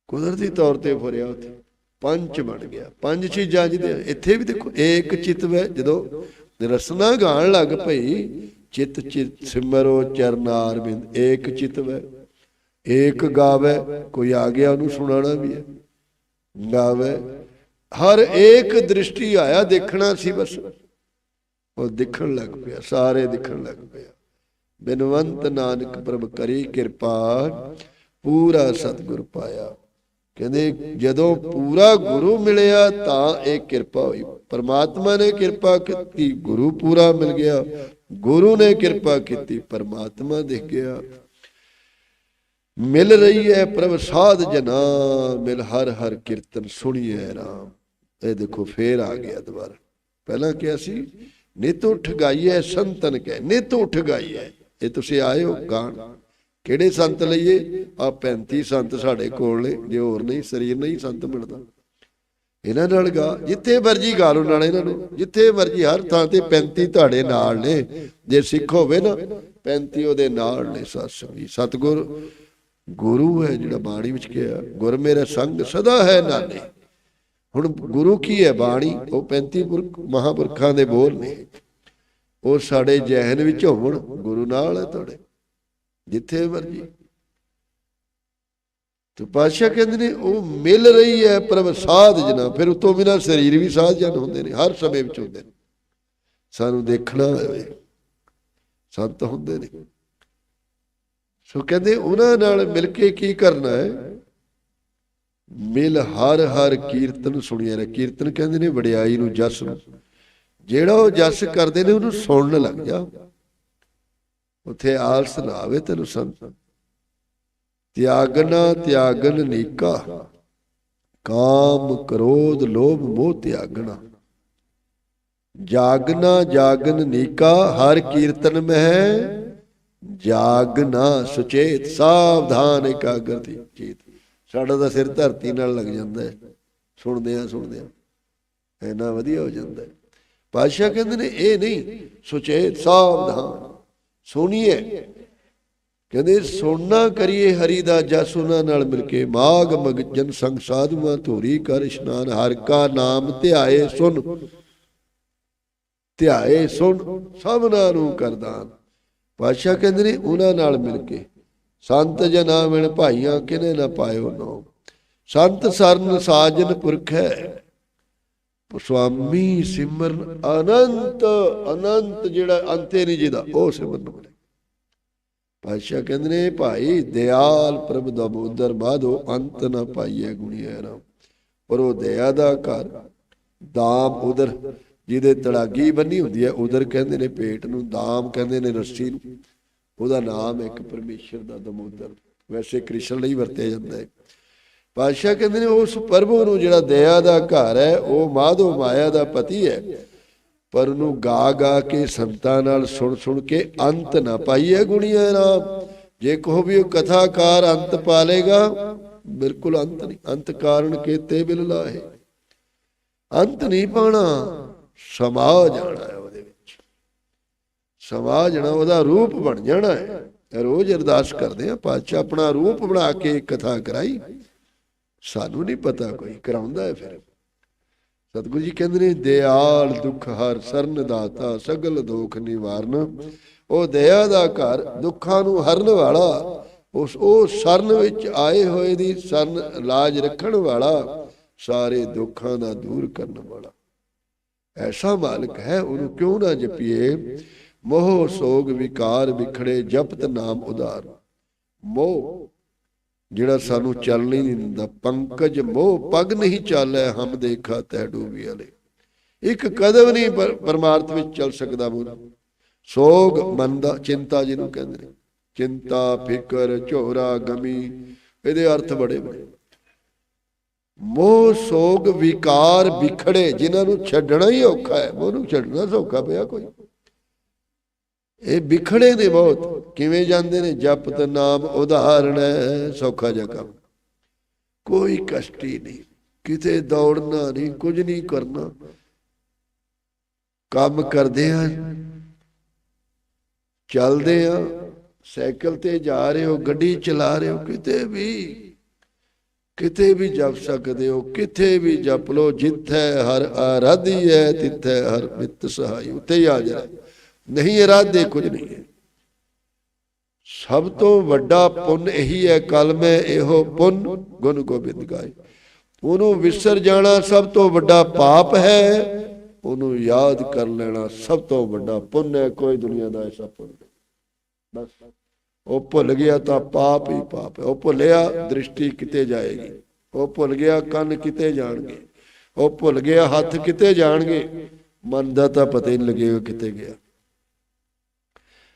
ਕੁਦਰਤੀ ਤੌਰ ਤੇ ਫੁਰਿਆ ਉੱਥੇ ਪੰਜ ਬਣ ਗਿਆ, ਪੰਜ ਚੀਜ਼ਾਂ ਜਿਹਦੇ ਇੱਥੇ ਵੀ ਦੇਖੋ, ਏਕ ਚਿਤਵੈ ਜਦੋਂ ਰਸਨਾ ਗਾਣ ਲੱਗ ਪਈ, ਚਿਤ ਚਿਤ ਸਿਮਰੋ ਚਰਨਾਰ ਬਿੰਦ, ਏਕ ਚਿਤਵੈ ਏਕ ਗਾਵੇ, ਕੋਈ ਆ ਗਿਆ, ਉਹਨੂੰ ਸੁਣਾਉਣਾ ਵੀ ਹੈ। ਗਾਵੇ, ਹਰ ਏਕ ਦ੍ਰਿਸ਼ਟੀ ਆਇਆ ਦੇਖਣਾ ਸੀ ਬਸ। ਉਹ ਦਿਖਣ ਲੱਗ ਪਿਆ, ਸਾਰੇ ਦਿਖਣ ਲੱਗ ਪਿਆ। ਬਿਨਵੰਤ ਨਾਨਕ ਪ੍ਰਭ ਕਰੀ ਕਿਰਪਾ, ਪੂਰਾ ਸਤਿਗੁਰ ਪਾਇਆ। ਕਹਿੰਦੇ, ਜਦੋਂ ਪੂਰਾ ਗੁਰੂ ਮਿਲਿਆ, ਤਾਂ ਇਹ ਕਿਰਪਾ ਹੋਈ। ਪਰਮਾਤਮਾ ਨੇ ਕਿਰਪਾ ਕੀਤੀ, ਗੁਰੂ ਪੂਰਾ ਮਿਲ ਗਿਆ। ਗੁਰੂ ਨੇ ਕਿਰਪਾ ਕੀਤੀ, ਪਰਮਾਤਮਾ ਦਿਖ ਗਿਆ। ਮਿਲ ਰਹੀ ਹੈ ਪ੍ਰਭ ਸਾਧ ਜਨਾ, ਮਿਲ ਹਰ ਹਰ ਕੀਰਤਨ ਸੁਣੀਏ ਰਾਮ। ਇਹ ਦੇਖੋ, ਫੇਰ ਆ ਗਿਆ ਦੁਬਾਰਾ। ਪਹਿਲਾਂ ਕਿਹਾ ਸੀ ਨਿਤ ਉਠ ਗਾਈਐ, ਸੰਤਨ ਕਹਿ। ਨਿਤ ਉਠ ਗਾਈਐ। ਇਹ ਤੁਸੀਂ ਆਇਓ ਗਾਣ। ਕਿਹੜੇ ਸੰਤ ਲਈਏ? ਆ 35 ਸੰਤ ਸਾਡੇ ਕੋਲ ਨੇ। ਜੇ ਹੋਰ ਨਹੀਂ, ਸਰੀਰ ਨਹੀਂ, ਸੰਤ ਮਿਲਦਾ। ਇਹਨਾਂ ਨਾਲ ਗਾ। ਜਿੱਥੇ ਮਰਜ਼ੀ ਗਾ ਲਓ ਨਾਲ ਇਹਨਾਂ ਨੂੰ। ਜਿੱਥੇ ਮਰਜ਼ੀ, ਹਰ ਥਾਂ ਤੇ 35 ਤੁਹਾਡੇ ਨਾਲ ਨੇ। ਜੇ ਸਿੱਖ ਹੋਵੇ ਨਾ 35 ਉਹਦੇ ਨਾਲ ਨੇ ਸਤ ਸੰਗੀ ਸਤਗੁਰ, ਗੁਰੂ ਹੈ ਜਿਹੜਾ ਬਾਣੀ ਵਿੱਚ ਕਿਹਾ, ਗੁਰ ਮੇਰੇ ਸੰਗ ਸਦਾ ਹੈ ਨਾਨੇ ਹੁਣ ਗੁਰੂ ਕੀ ਹੈ ਬਾਣੀ? ਉਹ 35 ਪੁਰਖ ਮਹਾਪੁਰਖਾਂ ਦੇ ਬੋਲ ਨੇ। ਉਹ ਸਾਡੇ ਜਹਿਨ ਵਿੱਚ ਹੋਣ ਗੁਰੂ ਨਾਲ ਹੈ ਤੁਹਾਡੇ। ਜਿੱਥੇ ਮਰਜ਼ੀ। ਤੇ ਪਾਤਸ਼ਾਹ ਕਹਿੰਦੇ ਨੇ, ਉਹ ਮਿਲ ਰਹੀ ਹੈ ਪ੍ਰਭ ਸਾਧ ਜਨਾ। ਫਿਰ ਉਤੋਂ ਬਿਨਾ ਸਰੀਰ ਵੀ ਸਾਧ ਜਨ ਹੁੰਦੇ ਨੇ, ਹਰ ਸਮੇਂ ਵਿੱਚ ਹੁੰਦੇ ਨੇ। ਸਾਨੂੰ ਦੇਖਣਾ ਹੋਵੇ। ਸੰਤ ਹੁੰਦੇ ਨੇ। ਸੋ ਕਹਿੰਦੇ, ਉਹਨਾਂ ਨਾਲ ਮਿਲ ਕੇ ਕੀ ਕਰਨਾ ਹੈ? ਮਿਲ ਹਰ ਹਰ ਕੀਰਤਨ ਸੁਣਿਆ ਰੇ ਕੀਰਤਨ ਕਹਿੰਦੇ ਨੇ ਵਡਿਆਈ ਨੂੰ ਜਸ ਨੂੰ। ਜਿਹੜਾ ਉਹ ਜਸ ਕਰਦੇ ਨੇ, ਉਹਨੂੰ ਸੁਣਨ ਲੱਗ ਜਾ। ਉਥੇ ਆਲਸ ਨਾ ਆਵੇ ਤੈਨੂੰ ਸੰਤ। ਤਿਆਗਨਾ ਤਿਆਗਨ ਨੀਕਾ। ਕਾਮ ਕ੍ਰੋਧ ਲੋਭ ਮੋਹ ਤਿਆਗਣਾ। ਜਾਗਨਾ ਜਾਗਨ ਨੀਕਾ, ਹਰ ਕੀਰਤਨ ਮਹਿ। ਜਾਗਨਾ ਸੁਚੇਤ, ਸਾਵਧਾਨ ਇਕਾਗਰ ਚੇਤ। ਸਾਡਾ ਤਾਂ ਸਿਰ ਧਰਤੀ ਨਾਲ ਲੱਗ ਜਾਂਦਾ ਹੈ। ਸੁਣਦੇ ਆ ਸੁਣਦੇ ਆ ਇੰਨਾ ਵਧੀਆ ਹੋ ਜਾਂਦਾ ਹੈ। ਪਾਤਸ਼ਾਹ ਕਹਿੰਦੇ ਨੇ, ਇਹ ਨਹੀਂ, ਸੁਚੇਤ ਸਾਵਧਾਨ। ਸੁਣੀਏ। ਕਹਿੰਦੇ, ਸੁਣਨਾ ਕਰੀਏ ਹਰੀ ਦਾ ਜਸ ਉਹਨਾਂ ਨਾਲ ਮਿਲ ਕੇ। ਮਾਗ ਮਗਜਨ ਸੰਗ ਸਾਧੂਆਂ ਧੋਰੀ ਕਰ ਇਸ਼ਨਾਨ। ਹਰ ਕਾ ਨਾਮ ਧਿਆਏ ਸੁਣ ਧਿਆਏ ਸੁਣ ਸਭਨਾਂ ਨੂੰ ਕਰਦਾਨ। ਪਾਤਸ਼ਾਹ ਕਹਿੰਦੇ ਨੇ, ਉਹਨਾਂ ਨਾਲ ਮਿਲ ਕੇ। ਸੰਤ ਜਨਾ ਮਿਣ ਭਾਈਆਂ ਕਿਨੇ ਨਾ ਪਾਇਓ ਨੋ। ਸੰਤ ਸਰਨ ਸਾਜਨ ਪੁਰਖ ਹੈ ਸੁਆਮੀ ਸਿਮਰਨ ਅਨੰਤ ਅਨੰਤ ਜਿਹੜਾ ਅੰਤੇ ਨਹੀਂ ਜਿਹਦਾ, ਉਹ ਸਿਮਰਨ ਮਿਲੇ। ਪਾਤਸ਼ਾਹ ਕਹਿੰਦੇ ਨੇ, ਭਾਈ, ਦਿਆਲ ਪ੍ਰਭ ਦਾ ਉਦਰ ਬਾਧੋ ਅੰਤ ਨਾ ਪਾਈਏ ਗੁਣੀਆ ਰਾਮ। ਪਰ ਉਹ ਦਇਆ ਦਾ ਘਰ, ਦਾਮ ਉਦਰ ਜਿਹਦੇ ਤੜਾਗੀ ਬੰਨੀ ਹੁੰਦੀ ਹੈ ਉਦਰ ਕਹਿੰਦੇ ਨੇ ਪੇਟ ਨੂੰ, ਦਾਮ ਕਹਿੰਦੇ ਨੇ ਰੱਸੀ ਨੂੰ। ਉਹਦਾ ਨਾਮ ਇੱਕ ਪਰਮੇਸ਼ਰ ਦਾ ਦਮੋਦਰ, ਵੈਸੇ ਕ੍ਰਿਸ਼ਨ ਲਈ ਵਰਤਿਆ ਜਾਂਦਾ ਹੈ। ਪਾਤਸ਼ਾਹ ਕਹਿੰਦੇ ਨੇ, ਉਸ ਪ੍ਰਭੂ ਨੂੰ ਜਿਹੜਾ ਦਇਆ ਦਾ ਘਰ ਹੈ, ਉਹ ਮਾਧੋ ਮਾਇਆ ਦਾ ਪਤੀ ਹੈ। ਪਰ ਉਹਨੂੰ ਗਾ ਗਾ ਕੇ ਸੰਤਾਂ ਨਾਲ ਸੁਣ ਸੁਣ ਕੇ ਅੰਤ ਨਾ ਪਾਈਏ ਗੁਣੀਆਂ ਰਾਮ। ਜੇ ਕਹੋ ਵੀ ਉਹ ਕਥਾਕਾਰ ਅੰਤ ਪਾ ਪਾਲੇਗਾ, ਬਿਲਕੁਲ ਅੰਤ ਨਹੀਂ, ਅੰਤ ਕਾਰਨ ਕੀਤੇ ਬਿਲ ਲਾਹੇ। ਅੰਤ ਨਹੀਂ ਪਾਣਾ ਸਮਾ ਜਾਣਾ ਸਮਾ ਜਾਣਾ ਉਹਦਾ ਰੂਪ ਬਣ ਜਾਣਾ ਹੈ। ਰੋਜ਼ ਅਰਦਾਸ ਕਰਦੇ ਆ ਪਾਤਸ਼ਾਹ ਆਪਣਾ ਰੂਪ ਬਣਾ ਕੇ ਕਥਾ ਕਰਾਈ। ਸਾਨੂੰ ਨਹੀਂ ਪਤਾ ਕੋਈ ਕਰਾਉਂਦਾ ਹੈ ਫਿਰ। ਸਤਿਗੁਰੂ ਜੀ ਕਹਿੰਦੇ ਨੇ, ਦਿਆਲ ਦੁਖ ਹਰ ਸਰਨ ਦਾਤਾ, ਸਗਲ ਦੋਖ ਨਿਵਾਰਨ। ਉਹ ਦਇਆ ਦਾ ਘਰ ਦੁੱਖਾਂ ਨੂੰ ਹਰਨ ਵਾਲਾ, ਉਸ ਉਹ ਸਰਨ ਵਿੱਚ ਆਏ ਹੋਏ ਦੀ ਸਰਨ ਲਾਜ ਰੱਖਣ ਵਾਲਾ, ਸਾਰੇ ਦੁੱਖਾਂ ਦਾ ਦੂਰ ਕਰਨ ਵਾਲਾ। ਐਸਾ ਮਾਲਕ ਹੈ, ਉਹਨੂੰ ਕਿਉਂ ਨਾ ਜਪੀਏ? ਮੋਹ ਸੋਗ ਵਿਕਾਰ ਵਿਖੜੇ ਜਪਤ ਨਾਮ ਉਦਾਰ ਮੋਹ ਜਿਹੜਾ ਸਾਨੂੰ ਚੱਲ ਨਹੀਂ ਦਿੰਦਾ, ਪੰਕਜ ਮੋਹ ਪਗ ਨਹੀਂ ਚਾਲੈ, ਹਮ ਦੇਖਾ ਤੈ ਡੂਬੀ ਵਾਲੇ। ਇੱਕ ਕਦਮ ਨਹੀਂ ਪਰਮਾਰਥ ਵਿੱਚ ਚੱਲ ਸਕਦਾ ਮੂਲ ਸੋਗ ਮਨ ਦਾ ਚਿੰਤਾ ਜਿਹਨੂੰ ਕਹਿੰਦੇ ਨੇ। ਚਿੰਤਾ, ਫਿਕਰ, ਝੋਰਾ, ਗਮੀ, ਇਹਦੇ ਅਰਥ ਬੜੇ ਬੜੇ। ਮੋਹ, ਸੋਗ, ਵਿਕਾਰ ਵਿਖੜੇ, ਜਿਨ੍ਹਾਂ ਨੂੰ ਛੱਡਣਾ ਹੀ ਔਖਾ ਹੈ। ਉਹਨੂੰ ਛੱਡਣਾ ਸੌਖਾ ਪਿਆ ਕੋਈ। ਇਹ ਵਿਖੜੇ ਨੇ ਬਹੁਤ। ਕਿਵੇਂ ਜਾਂਦੇ ਨੇ? ਜਪ ਜਪਤ ਨਾਮ ਉਦਾਹਰਣ ਹੈ, ਸੌਖਾ ਜਿਹਾ ਕੰਮ। ਕੋਈ ਕਸ਼ਟੀ ਨਹੀਂ, ਕਿਤੇ ਦੌੜਨਾ ਨਹੀਂ, ਕੁਝ ਨਹੀਂ ਕਰਨਾ। ਕੰਮ ਕਰਦੇ ਆ, ਚੱਲਦੇ ਆ, ਸਾਈਕਲ ਤੇ ਜਾ ਰਹੇ ਹੋ, ਗੱਡੀ ਚਲਾ ਰਹੇ ਹੋ, ਕਿਤੇ ਵੀ ਕਿਤੇ ਵੀ ਜਪ ਸਕਦੇ ਹੋ, ਕਿਤੇ ਵੀ ਜਪ ਲੋ ਜਿੱਥੇ ਹਰ ਆਰਾਧੀ ਹੈ, ਤਿੱਥੇ ਹਰ ਮਿੱਤ ਸਹਾਈ ਉੱਤੇ ਆ ਜਾਏ ਨਹੀਂ, ਇਰਾਦੇ ਕੁਝ ਨਹੀਂ ਹੈ। ਸਭ ਤੋਂ ਵੱਡਾ ਪੁੰਨ ਇਹੀ ਹੈ ਕਲਮੇ ਇਹੋ ਪੁੰਨ ਗੁਣ ਗੋਬਿੰਦ ਗਾਏ। ਉਹਨੂੰ ਵਿਸਰ ਜਾਣਾ ਸਭ ਤੋਂ ਵੱਡਾ ਪਾਪ ਹੈ, ਉਹਨੂੰ ਯਾਦ ਕਰ ਲੈਣਾ ਸਭ ਤੋਂ ਵੱਡਾ ਪੁੰਨ ਹੈ, ਕੋਈ ਦੁਨੀਆ ਦਾ ਐਸਾ ਪੁੰਨ ਨਹੀਂ। ਬਸ, ਉਹ ਭੁੱਲ ਗਿਆ ਤਾਂ ਪਾਪ ਹੀ ਪਾਪ ਹੈ। ਉਹ ਭੁੱਲਿਆ ਦ੍ਰਿਸ਼ਟੀ ਕਿਤੇ ਜਾਏਗੀ, ਉਹ ਭੁੱਲ ਗਿਆ ਕੰਨ ਕਿਤੇ ਜਾਣਗੇ, ਉਹ ਭੁੱਲ ਗਿਆ ਹੱਥ ਕਿਤੇ ਜਾਣਗੇ, ਮਨ ਦਾ ਤਾਂ ਪਤਾ ਹੀ ਨਹੀਂ ਲੱਗੇਗਾ ਕਿਤੇ ਗਿਆ।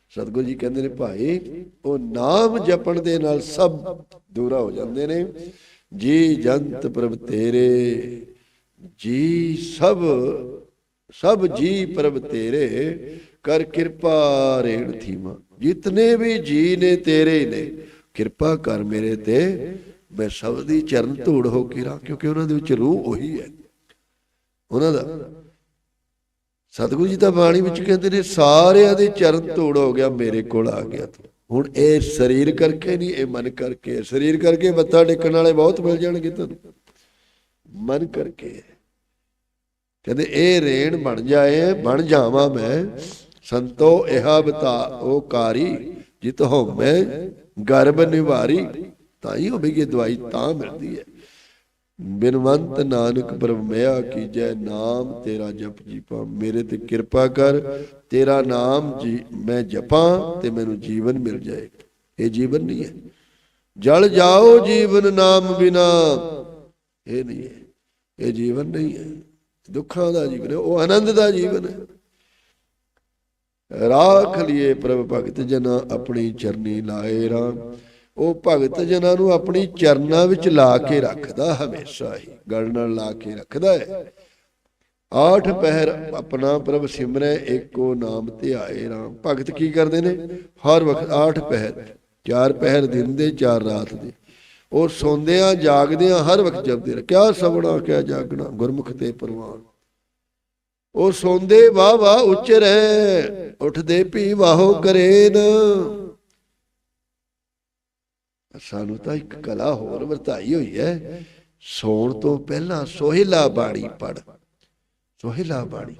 ਸਤਿਗੁਰੂ ਜੀ ਕਹਿੰਦੇ ਨੇ ਭਾਈ, ਉਹ ਨਾਮ ਜਪਣ ਦੇ ਨਾਲ ਸਭ ਦੂਰਾ ਹੋ ਜਾਂਦੇ ਨੇ। ਜੀ ਜੰਤ ਪ੍ਰਭ ਤੇਰੇ, ਜੀ ਸਭ ਸਭ ਜੀ ਪ੍ਰਭ ਤੇਰੇ, ਕਰ ਕਿਰਪਾ ਰੇਣ ਥੀਮਾ। ਜਿਤਨੇ ਵੀ ਜੀ ਨੇ, ਤੇਰੇ ਨੇ। ਕਿਰਪਾ ਕਰ ਮੇਰੇ ਤੇ। ਮੈਂ ਸਭ ਦੀ ਚਰਨ ਧੂੜ ਹੋ ਕੇ ਰਾਂ ਕਿਉਂਕਿ ਉਹਨਾਂ ਦੇ ਵਿੱਚ ਰੂਹ ਉਹੀ ਹੈ। ਉਹਨਾਂ ਦਾ ਸਤਿਗੁਰੂ ਜੀ ਦਾ ਬਾਣੀ ਵਿੱਚ ਕਹਿੰਦੇ ਨੇ, ਸਾਰਿਆਂ ਦੇ ਚਰਨ ਧੂੜ ਹੋ ਗਿਆ, ਮੇਰੇ ਕੋਲ ਆ ਗਿਆ ਤੂੰ। ਹੁਣ ਇਹ ਸਰੀਰ ਕਰਕੇ ਨਹੀਂ, ਇਹ ਮਨ ਕਰਕੇ। ਹੈ। ਸਰੀਰ ਕਰਕੇ ਮੱਥਾ ਟੇਕਣ ਵਾਲੇ ਬਹੁਤ ਮਿਲ ਜਾਣਗੇ ਤੁਹਾਨੂੰ ਮਨ ਕਰਕੇ। ਕਹਿੰਦੇ, ਇਹ ਰੇਣ ਬਣ ਜਾਏ, ਬਣ ਜਾਵਾਂ ਮੈਂ। ਸੰਤੋ ਇਹਾ ਬਤਾ ਉਹ ਕਾਰੀ, ਜਿਤ ਹੋ ਮੈਂ ਗਰਬ ਨਿਵਾਰੀ ਤਾਂ ਹੀ ਹੋਵੇਗੀ ਦਵਾਈ ਤਾਂ ਮਿਲਦੀ ਹੈ। ਬਿਨਵੰਤ ਨਾਨਕ ਬ੍ਰਹਮਿਆ ਕੀਜੈ, ਨਾਮ ਤੇਰਾ ਜਪ ਜੀਪਾ। ਮੇਰੇ ਤੇ ਕਿਰਪਾ ਕਰ, ਤੇਰਾ ਨਾਮ ਜੀ, ਮੈਂ ਜਪਾਂ ਤੇ ਮੈਨੂੰ ਜੀਵਨ ਮਿਲ ਜਾਏ। ਇਹ ਜੀਵਨ ਨਹੀਂ ਹੈ। ਜਲ ਜਾਓ ਜੀਵਨ ਨਾਮ ਬਿਨਾ। ਇਹ ਨਹੀਂ ਹੈ। ਇਹ ਜੀਵਨ ਨਹੀਂ ਹੈ। ਦੁੱਖਾਂ ਦਾ ਜੀਵਨ ਹੈ। ਉਹ ਆਨੰਦ ਦਾ ਜੀਵਨ ਹੈ। ਰਾਖ ਲਿਏ ਪ੍ਰਭ ਭਗਤ ਜਨਾ, ਆਪਣੀ ਚਰਨੀ ਲਾਏ ਰਾਮ। ਉਹ ਭਗਤ ਜਨਾਂ ਨੂੰ ਆਪਣੀ ਚਰਨਾਂ ਵਿੱਚ ਲਾ ਕੇ ਰੱਖਦਾ ਹਮੇਸ਼ਾ ਹੀ, ਗਲ ਨਾਲ ਲਾ ਕੇ ਰੱਖਦਾ ਹੈ। ਆਠ ਪਹਿਰ ਆਪਣਾ ਪ੍ਰਭ ਸਿਮਰੈ, ਏਕੋ ਨਾਮ ਧਿਆਏ ਰਾਮ। ਭਗਤ ਕੀ ਕਰਦੇ ਨੇ? ਹਰ ਵਕਤ ਆਠ ਪਹਿਰ, ਚਾਰ ਪਹਿਰ ਦਿਨ ਦੇ, ਚਾਰ ਰਾਤ ਦੇ। ਉਹ ਸੌਂਦਿਆਂ, ਜਾਗਦਿਆਂ ਹਰ ਵਕਤ ਜਪਦੇ ਰਹੇ। ਕਿਆ ਸਵਣਾ, ਕਿਆ ਜਾਗਣਾ, ਗੁਰਮੁਖ ਤੇ ਪ੍ਰਵਾਨ। ਉਹ ਸੌਂਦੇ ਵਾਹ ਵਾਹ ਉਚਰੈ ਉੱਠਦੇ ਭੀ ਵਾਹੋ ਕਰੇਨ। ਸਾਨੂੰ ਤਾਂ ਇੱਕ ਕਲਾ ਹੋਰ ਵਰਤਾਈ ਹੋਈ ਹੈ। ਸੌਣ ਤੋਂ ਪਹਿਲਾਂ ਸੋਹਿਲਾ ਬਾਣੀ ਪੜ ਸੋਹਿਲਾ ਬਾਣੀ।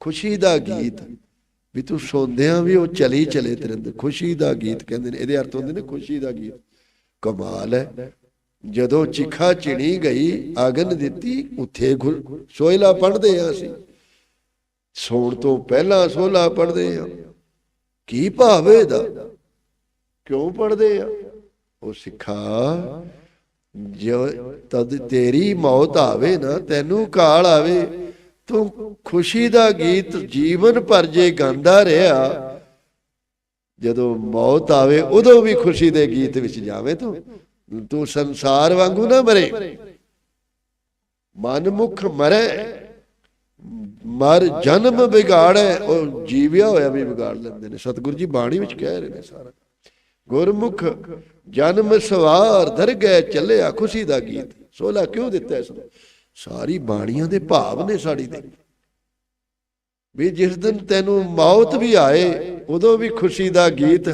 ਖੁਸ਼ੀ ਦਾ ਗੀਤ। ਵੀ ਤੂੰ ਸੌਂਦਿਆਂ ਵੀ ਉਹ ਚਲੀ ਚਲੇ ਤੇਰੇ ਅੰਦਰ। ਖੁਸ਼ੀ ਦਾ ਗੀਤ ਕਹਿੰਦੇ ਨੇ। ਇਹਦੇ ਅਰਥ ਹੁੰਦੇ ਨੇ ਖੁਸ਼ੀ ਦਾ ਗੀਤ। ਕਮਾਲ ਹੈ। ਜਦੋਂ ਚਿਖਾ ਚਿਣੀ ਗਈ, ਆਗਨ ਦਿੱਤੀ, ਉੱਥੇ ਗੁਰ- ਸੋਹਿਲਾ ਪੜ੍ਹਦੇ ਆ ਅਸੀਂ। ਸੌਣ ਤੋਂ ਪਹਿਲਾਂ ਸੋਹਲਾ ਪੜ੍ਹਦੇ ਆ ਕੀ ਭਾਵੇ ਦਾ ਕਿਉਂ ਪੜਦੇ ਆ ਉਹ ਸਿੱਖਾ ਜੋ ਤਦ ਤੇਰੀ ਮੌਤ ਆਵੇ ਨਾ, ਤੈਨੂੰ ਕਾਲ ਆਵੇ। ਤੂੰ ਖੁਸ਼ੀ ਦਾ ਗੀਤ ਜੀਵਨ ਭਰ ਜੇ ਗਾਉਂਦਾ ਰਿਹਾ। ਜਦੋਂ ਮੌਤ ਆਵੇ, ਉਦੋਂ ਵੀ ਖੁਸ਼ੀ ਦੇ ਗੀਤ ਵਿੱਚ ਜਾਵੇ ਤੂੰ। ਤੂੰ ਸੰਸਾਰ ਵਾਂਗੂ ਨਾ ਮਰੇ। ਮਨਮੁਖ ਮਰੇ, ਮਰ ਜਨਮ ਵਿਗਾੜੈ। ਉਹ ਜੀਵਿਆ ਹੋਇਆ ਵੀ ਵਿਗਾੜ ਲੈਂਦੇ ਨੇ। ਸਤਿਗੁਰੂ ਜੀ ਬਾਣੀ ਵਿੱਚ ਕਹਿ ਰਹੇ ਨੇ ਸਾਰਾ। ਗੁਰਮੁਖ, ਜਨਮ ਸਵਾਰ ਦਰਗਹਿ ਚੱਲਿਆ ਖੁਸ਼ੀ ਦਾ ਗੀਤ। ਸੋਲਾ ਕਿਉਂ ਦਿੱਤਾ ਇਸ ਨੂੰ? ਸਾਰੀ ਬਾਣੀਆਂ ਦੇ ਭਾਵ ਨੇ ਸਾੜੀ ਦੇ ਵੀ ਜਿਸ ਦਿਨ ਤੈਨੂੰ ਮੌਤ ਵੀ ਆਏ, ਉਦੋਂ ਵੀ ਖੁਸ਼ੀ ਦਾ ਗੀਤ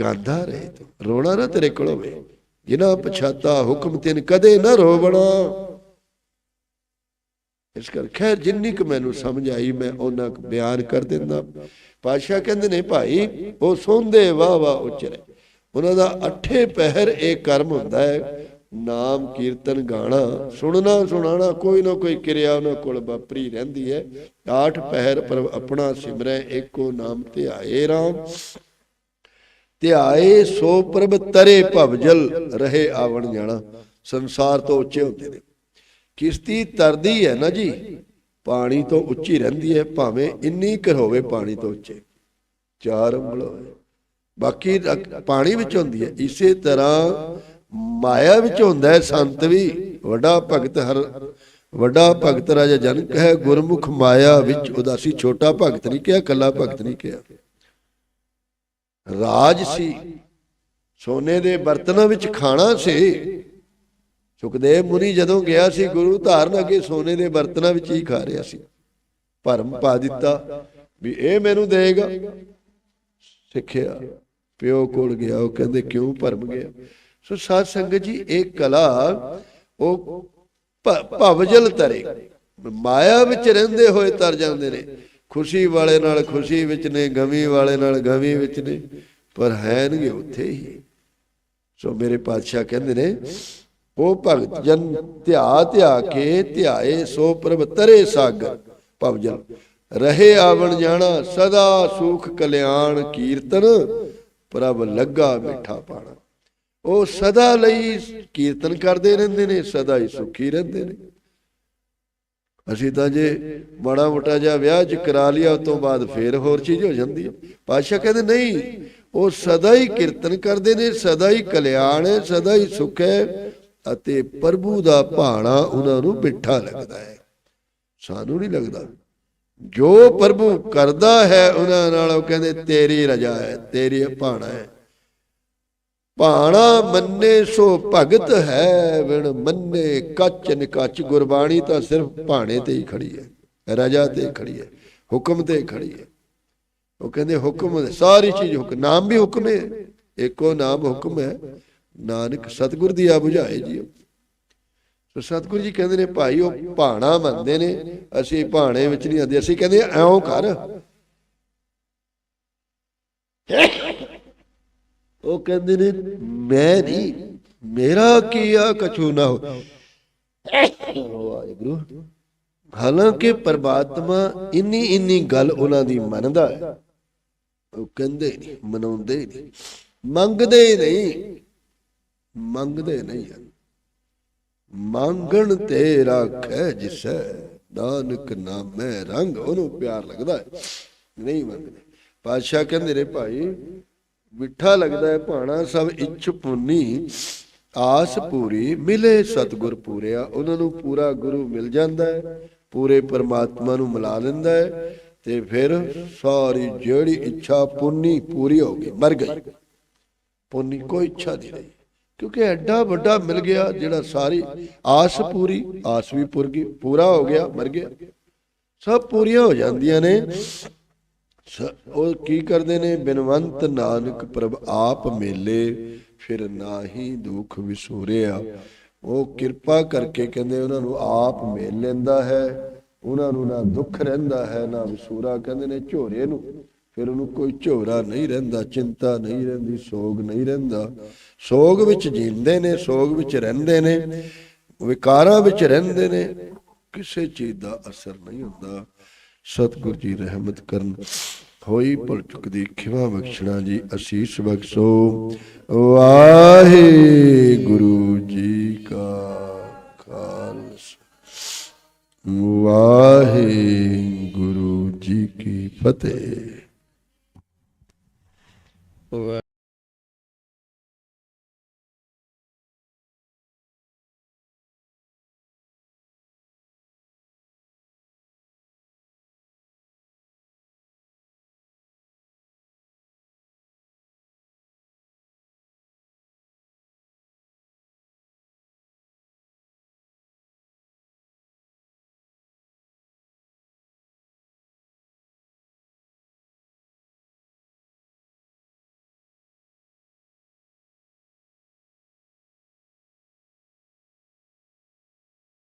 ਗਾਉਂਦਾ ਰਹੇ ਤੂੰ। ਰੋਣਾ ਨਾ ਤੇਰੇ ਕੋਲ ਹੋਵੇ ਜਿਨਾ ਪਛਾਤਾ ਹੁਕਮ ਤਿਨ ਕਦੇ ਨਾ ਰੋਵਣਾ। ਇਸ ਕਰਕੇ ਖੈਰ ਜਿੰਨੀ ਕੁ ਮੈਨੂੰ ਸਮਝ ਆਈ, ਮੈਂ ਉਹਨਾਂ ਕੁ ਬਿਆਨ ਕਰ ਦਿੰਦਾ। ਪਾਸ਼ਾ ਕਹਿੰਦੇ ਨੇ ਭਾਈ, ਉਹ ਸੌਂਦੇ ਵਾਹ ਵਾਹ ਉਚਰੇ। ਉਹਨਾਂ ਦਾ ਅੱਠੇ ਪਹਿਰ ਇਹ ਕਰਮ ਹੁੰਦਾ ਹੈ। ਨਾਮ, ਕੀਰਤਨ, ਗਾਣਾ, ਸੁਣਨਾ ਸੁਣਾਣਾ ਕੋਈ ਨਾ ਕੋਈ ਕਿਰਿਆ ਉਹਨਾਂ ਕੋਲ ਵਾਪਰੀ ਰਹਿੰਦੀ ਹੈ। ਆਠ ਪਹਿਰ ਪਰ ਆਪਣਾ ਸਿਮਰੈ ਏਕੋ ਨਾਮ ਧਿਆਏ ਰਾਮ। ਧਿਆਏ ਸੋ ਪ੍ਰਭ ਤਰੇ ਭਵਜਲ ਰਹੇ ਆਵਣ ਜਾਣਾ। ਸੰਸਾਰ ਤੋਂ ਉੱਚੇ ਹੁੰਦੇ ਨੇ। ਕਿਸ਼ਤੀ ਤਰਦੀ ਹੈ ਨਾ ਜੀ? ਪਾਣੀ ਤੋਂ ਉੱਚੀ ਰਹਿੰਦੀ ਹੈ, ਭਾਵੇਂ ਇੰਨੀ ਕਰ ਹੋਵੇ ਪਾਣੀ ਤੋਂ ਉੱਚੇ। ਚਾਰ ਉਂਗਲ ਹੋਵੇ ਬਾਕੀ ਪਾਣੀ ਵਿੱਚ ਹੁੰਦੀ ਹੈ। ਇਸੇ ਤਰ੍ਹਾਂ ਮਾਇਆ ਵਿੱਚ ਹੁੰਦਾ ਹੈ, ਸੰਤ ਵੀ। ਵੱਡਾ ਭਗਤ ਹਰ, ਵੱਡਾ ਭਗਤ ਰਾਜਾ ਜਨਕ ਹੈ। ਗੁਰਮੁਖ ਮਾਇਆ ਵਿੱਚ ਉਦਾਸੀ, ਛੋਟਾ ਭਗਤ ਨਹੀਂ ਕਿਹਾ ਕੱਲਾ ਭਗਤ ਨਹੀਂ ਕਿਹਾ। ਰਾਜ ਸੀ। ਸੋਨੇ ਦੇ ਬਰਤਨਾਂ ਵਿੱਚ ਖਾਣਾ ਸੀ। ਸੁਖਦੇਵ ਮੁਨੀ ਜਦੋਂ ਗਿਆ ਸੀ, ਗੁਰੂ ਧਾਰਨ ਅੱਗੇ ਸੋਨੇ ਦੇ ਬਰਤਨਾਂ ਵਿੱਚ ਹੀ ਖਾ ਰਿਹਾ ਸੀ। ਭਰਮ ਪਾ ਦਿੱਤਾ ਵੀ ਇਹ ਮੈਨੂੰ ਦੇਗਾ। ਸਿੱਖਿਆ, ਪਿਓ ਕੋਲ ਗਿਆ, ਉਹ ਕਹਿੰਦੇ, ਕਿਉਂ ਭਰਮ ਗਿਆ? ਸੋ ਸਾਧ ਸੰਗਤ ਜੀ, ਇਹ ਕਲਾ ਉਹ ਭਵਜਲ ਤਰੇ। ਮਾਇਆ ਵਿੱਚ ਰਹਿੰਦੇ ਹੋਏ ਤਰ ਜਾਂਦੇ ਨੇ। ਖੁਸ਼ੀ ਵਾਲੇ ਨਾਲ ਖੁਸ਼ੀ ਵਿੱਚ ਨੇ, ਗਮੀ ਵਾਲੇ ਨਾਲ ਗਮੀ ਵਿੱਚ ਨੇ। ਪਰ ਹੈਨਗੇ ਉੱਥੇ ਹੀ। ਸੋ ਮੇਰੇ ਪਾਤਸ਼ਾਹ ਕਹਿੰਦੇ ਨੇ ਉਹ ਭਗਤ ਜਨ ਧਿਆ ਧਿਆ ਕੇ ਧਿਆਏ ਸੋ ਪ੍ਰਭ ਤਰੇ ਸਾਗਰ ਭਵਜਲ ਰਹੇ ਆਵਣ ਜਾਣਾ ਸਦਾ ਸੁਖ ਕਲਿਆਣ ਕੀਰਤਨ, ਪ੍ਰਭ ਲੱਗਾ ਮਿੱਠਾ ਪਾਣਾ। ਉਹ ਸਦਾ ਲਈ ਕੀਰਤਨ ਕਰਦੇ ਰਹਿੰਦੇ ਨੇ, ਸਦਾ ਹੀ ਸੁਖੀ ਰਹਿੰਦੇ ਨੇ। ਅਸੀਂ ਤਾਂ ਜੇ ਮਾੜਾ ਮੋਟਾ ਜਿਹਾ ਵਿਆਹ ਚ ਕਰਾ ਲਿਆ ਉਸ ਤੋਂ ਬਾਅਦ ਫੇਰ ਹੋਰ ਚੀਜ਼ ਹੋ ਜਾਂਦੀ ਹੈ। ਪਾਤਸ਼ਾਹ ਕਹਿੰਦੇ, ਨਹੀਂ, ਉਹ ਸਦਾ ਹੀ ਕੀਰਤਨ ਕਰਦੇ ਨੇ, ਸਦਾ ਹੀ ਕਲਿਆਣ ਹੈ, ਸਦਾ ਹੀ ਸੁਖ ਹੈ ਅਤੇ ਪ੍ਰਭੂ ਦਾ ਭਾਣਾ ਉਹਨਾਂ ਨੂੰ ਮਿੱਠਾ ਲੱਗਦਾ ਹੈ। ਸਾਨੂੰ ਨਹੀਂ ਲੱਗਦਾ। ਜੋ ਪ੍ਰਭੂ ਕਰਦਾ ਹੈ ਉਹਨਾਂ ਨਾਲ ਉਹ ਕਹਿੰਦੇ, ਤੇਰੀ ਰਜਾ ਹੈ, ਤੇਰੀ ਭਾਣਾ ਹੈ। ਭਾਣਾ ਮੰਨੇ ਸੋ ਭਗਤ ਹੈ ਵਿਣ ਮੰਨੇ ਕੱਚ ਨਿਕੱਚ ਗੁਰਬਾਣੀ ਤਾਂ ਸਿਰਫ ਭਾਣੇ ਤੇ ਹੀ ਖੜੀ ਹੈ, ਰਜਾ ਤੇ ਖੜੀ ਹੈ, ਹੁਕਮ ਤੇ ਖੜੀ ਹੈ। ਉਹ ਕਹਿੰਦੇ, ਹੁਕਮ ਸਾਰੀ ਚੀਜ਼ ਹੁਕਮ, ਨਾਮ ਵੀ ਹੁਕਮ ਹੈ। ਇੱਕੋ ਨਾਮ ਹੁਕਮ ਹੈ। ਨਾਨਕ ਸਤਿਗੁਰ ਦੀ ਆ ਬੁਝਾਏ ਜੀ ਸੋ ਸਤਿਗੁਰੂ ਜੀ ਕਹਿੰਦੇ ਨੇ, ਭਾਈ, ਉਹ ਭਾਣਾ ਮੰਨਦੇ ਨੇ। ਅਸੀਂ ਭਾਣੇ ਵਿੱਚ ਨਹੀਂ ਆਉਂਦੇ। ਅਸੀਂ ਕਹਿੰਦੇ ਐਉਂ ਕਰ। ਉਹ ਕਹਿੰਦੇ ਨੇ, ਮੈਂ ਨਹੀਂ, ਮੇਰਾ ਕੀਆ ਕਛੂ ਨਾ ਹੋ ਵਾਹਿਗੁਰੂ, ਹਾਲਾਂਕਿ ਪਰਮਾਤਮਾ ਇੰਨੀ ਇੰਨੀ ਗੱਲ ਉਹਨਾਂ ਦੀ ਮੰਨਦਾ ਹੈ। ਉਹ ਕਹਿੰਦੇ ਨਹੀਂ, ਮਨਾਉਂਦੇ ਨਹੀਂ, ਮੰਗਦੇ ਨਹੀਂ। ਮੰਗਦੇ ਨਹੀਂ ਹਨ। ਮੰਗਣ ਤੇ ਰੱਖੈ ਜਿਸੈ, ਨਾਨਕ ਨਾਮੈ ਰੰਗ, ਉਹਨੂੰ ਪਿਆਰ ਲੱਗਦਾ ਹੈ। ਨਹੀਂ ਮੰਗਦੇ। ਪਾਤਸ਼ਾਹ ਕਹਿੰਦੇ ਨੇ ਭਾਈ, ਮਿੱਠਾ ਲੱਗਦਾ ਹੈ ਭਾਣਾ, ਸਭ ਇੱਛ ਪੁੰਨੀ, ਆਸ ਪੂਰੀ, ਮਿਲੇ ਸਤਗੁਰ ਪੂਰਿਆ, ਉਹਨਾਂ ਨੂੰ ਪੂਰਾ ਗੁਰੂ ਮਿਲ ਜਾਂਦਾ ਹੈ, ਪੂਰੇ ਪਰਮਾਤਮਾ ਨੂੰ ਮਿਲਾ ਲੈਂਦਾ ਹੈ, ਤੇ ਫਿਰ ਸਾਰੀ ਜਿਹੜੀ ਇੱਛਾ ਪੁੰਨੀ ਪੂਰੀ ਹੋ ਗਈ, ਮਰ ਗਈ। ਪੁੰਨੀ ਕੋਈ ਇੱਛਾ ਨਹੀਂ। ਰਹੀ ਕਿਉਂਕਿ ਐਡਾ ਵੱਡਾ ਮਿਲ ਗਿਆ ਜਿਹੜਾ ਸਾਰੀ ਆਸ ਪੂਰੀ, ਆਸ ਵੀ ਪੁਰ ਗਈ, ਪੂਰਾ ਹੋ ਗਿਆ, ਮਰ ਗਿਆ। ਸਭ ਪੂਰੀਆਂ ਹੋ ਜਾਂਦੀਆਂ ਨੇ। ਉਹ ਕੀ ਕਰਦੇ ਨੇ? ਬਿਨਵੰਤ ਨਾਨਕ ਪ੍ਰਭ ਆਪ ਮੇਲੇ, ਫਿਰ ਨਾਹੀ ਦੁਖ ਵਿਸੂਰਿਆ। ਉਹ ਕਿਰਪਾ ਕਰਕੇ ਕਹਿੰਦੇ ਉਹਨਾਂ ਨੂੰ ਆਪ ਮੇਲ ਲੈਂਦਾ ਹੈ, ਉਹਨਾਂ ਨੂੰ ਨਾ ਦੁੱਖ ਰਹਿੰਦਾ ਹੈ, ਨਾ ਵਿਸੂਰਾ। ਕਹਿੰਦੇ ਨੇ ਝੋਰੇ ਨੂੰ। ਫਿਰ ਉਹਨੂੰ ਕੋਈ ਝੋਰਾ ਨਹੀਂ ਰਹਿੰਦਾ, ਚਿੰਤਾ ਨਹੀਂ ਰਹਿੰਦੀ, ਸੋਗ ਨਹੀਂ ਰਹਿੰਦਾ। ਸੋਗ ਵਿੱਚ ਜੀਂਦੇ ਨੇ, ਸੋਗ ਵਿੱਚ ਰਹਿੰਦੇ ਨੇ, ਵਿਕਾਰਾਂ ਵਿੱਚ ਰਹਿੰਦੇ ਨੇ, ਕਿਸੇ ਚੀਜ਼ ਦਾ ਅਸਰ ਨਹੀਂ ਹੁੰਦਾ। ਸਤਿਗੁਰ ਜੀ ਰਹਿਮਤ ਕਰਨ। ਹੋਈ ਭੁਲ ਚੁੱਕਦੀ ਖਿਵਾ ਬਖਸ਼ਣਾ ਜੀ, ਅਸੀਸ ਬਖਸ਼ੋ। ਵਾਹਿਗੁਰੂ ਜੀ ਕਾ ਖਾਲਸਾ। ਵਾਹਿਗੁਰੂ ਜੀ ਕੀ ਫਤਿਹ। в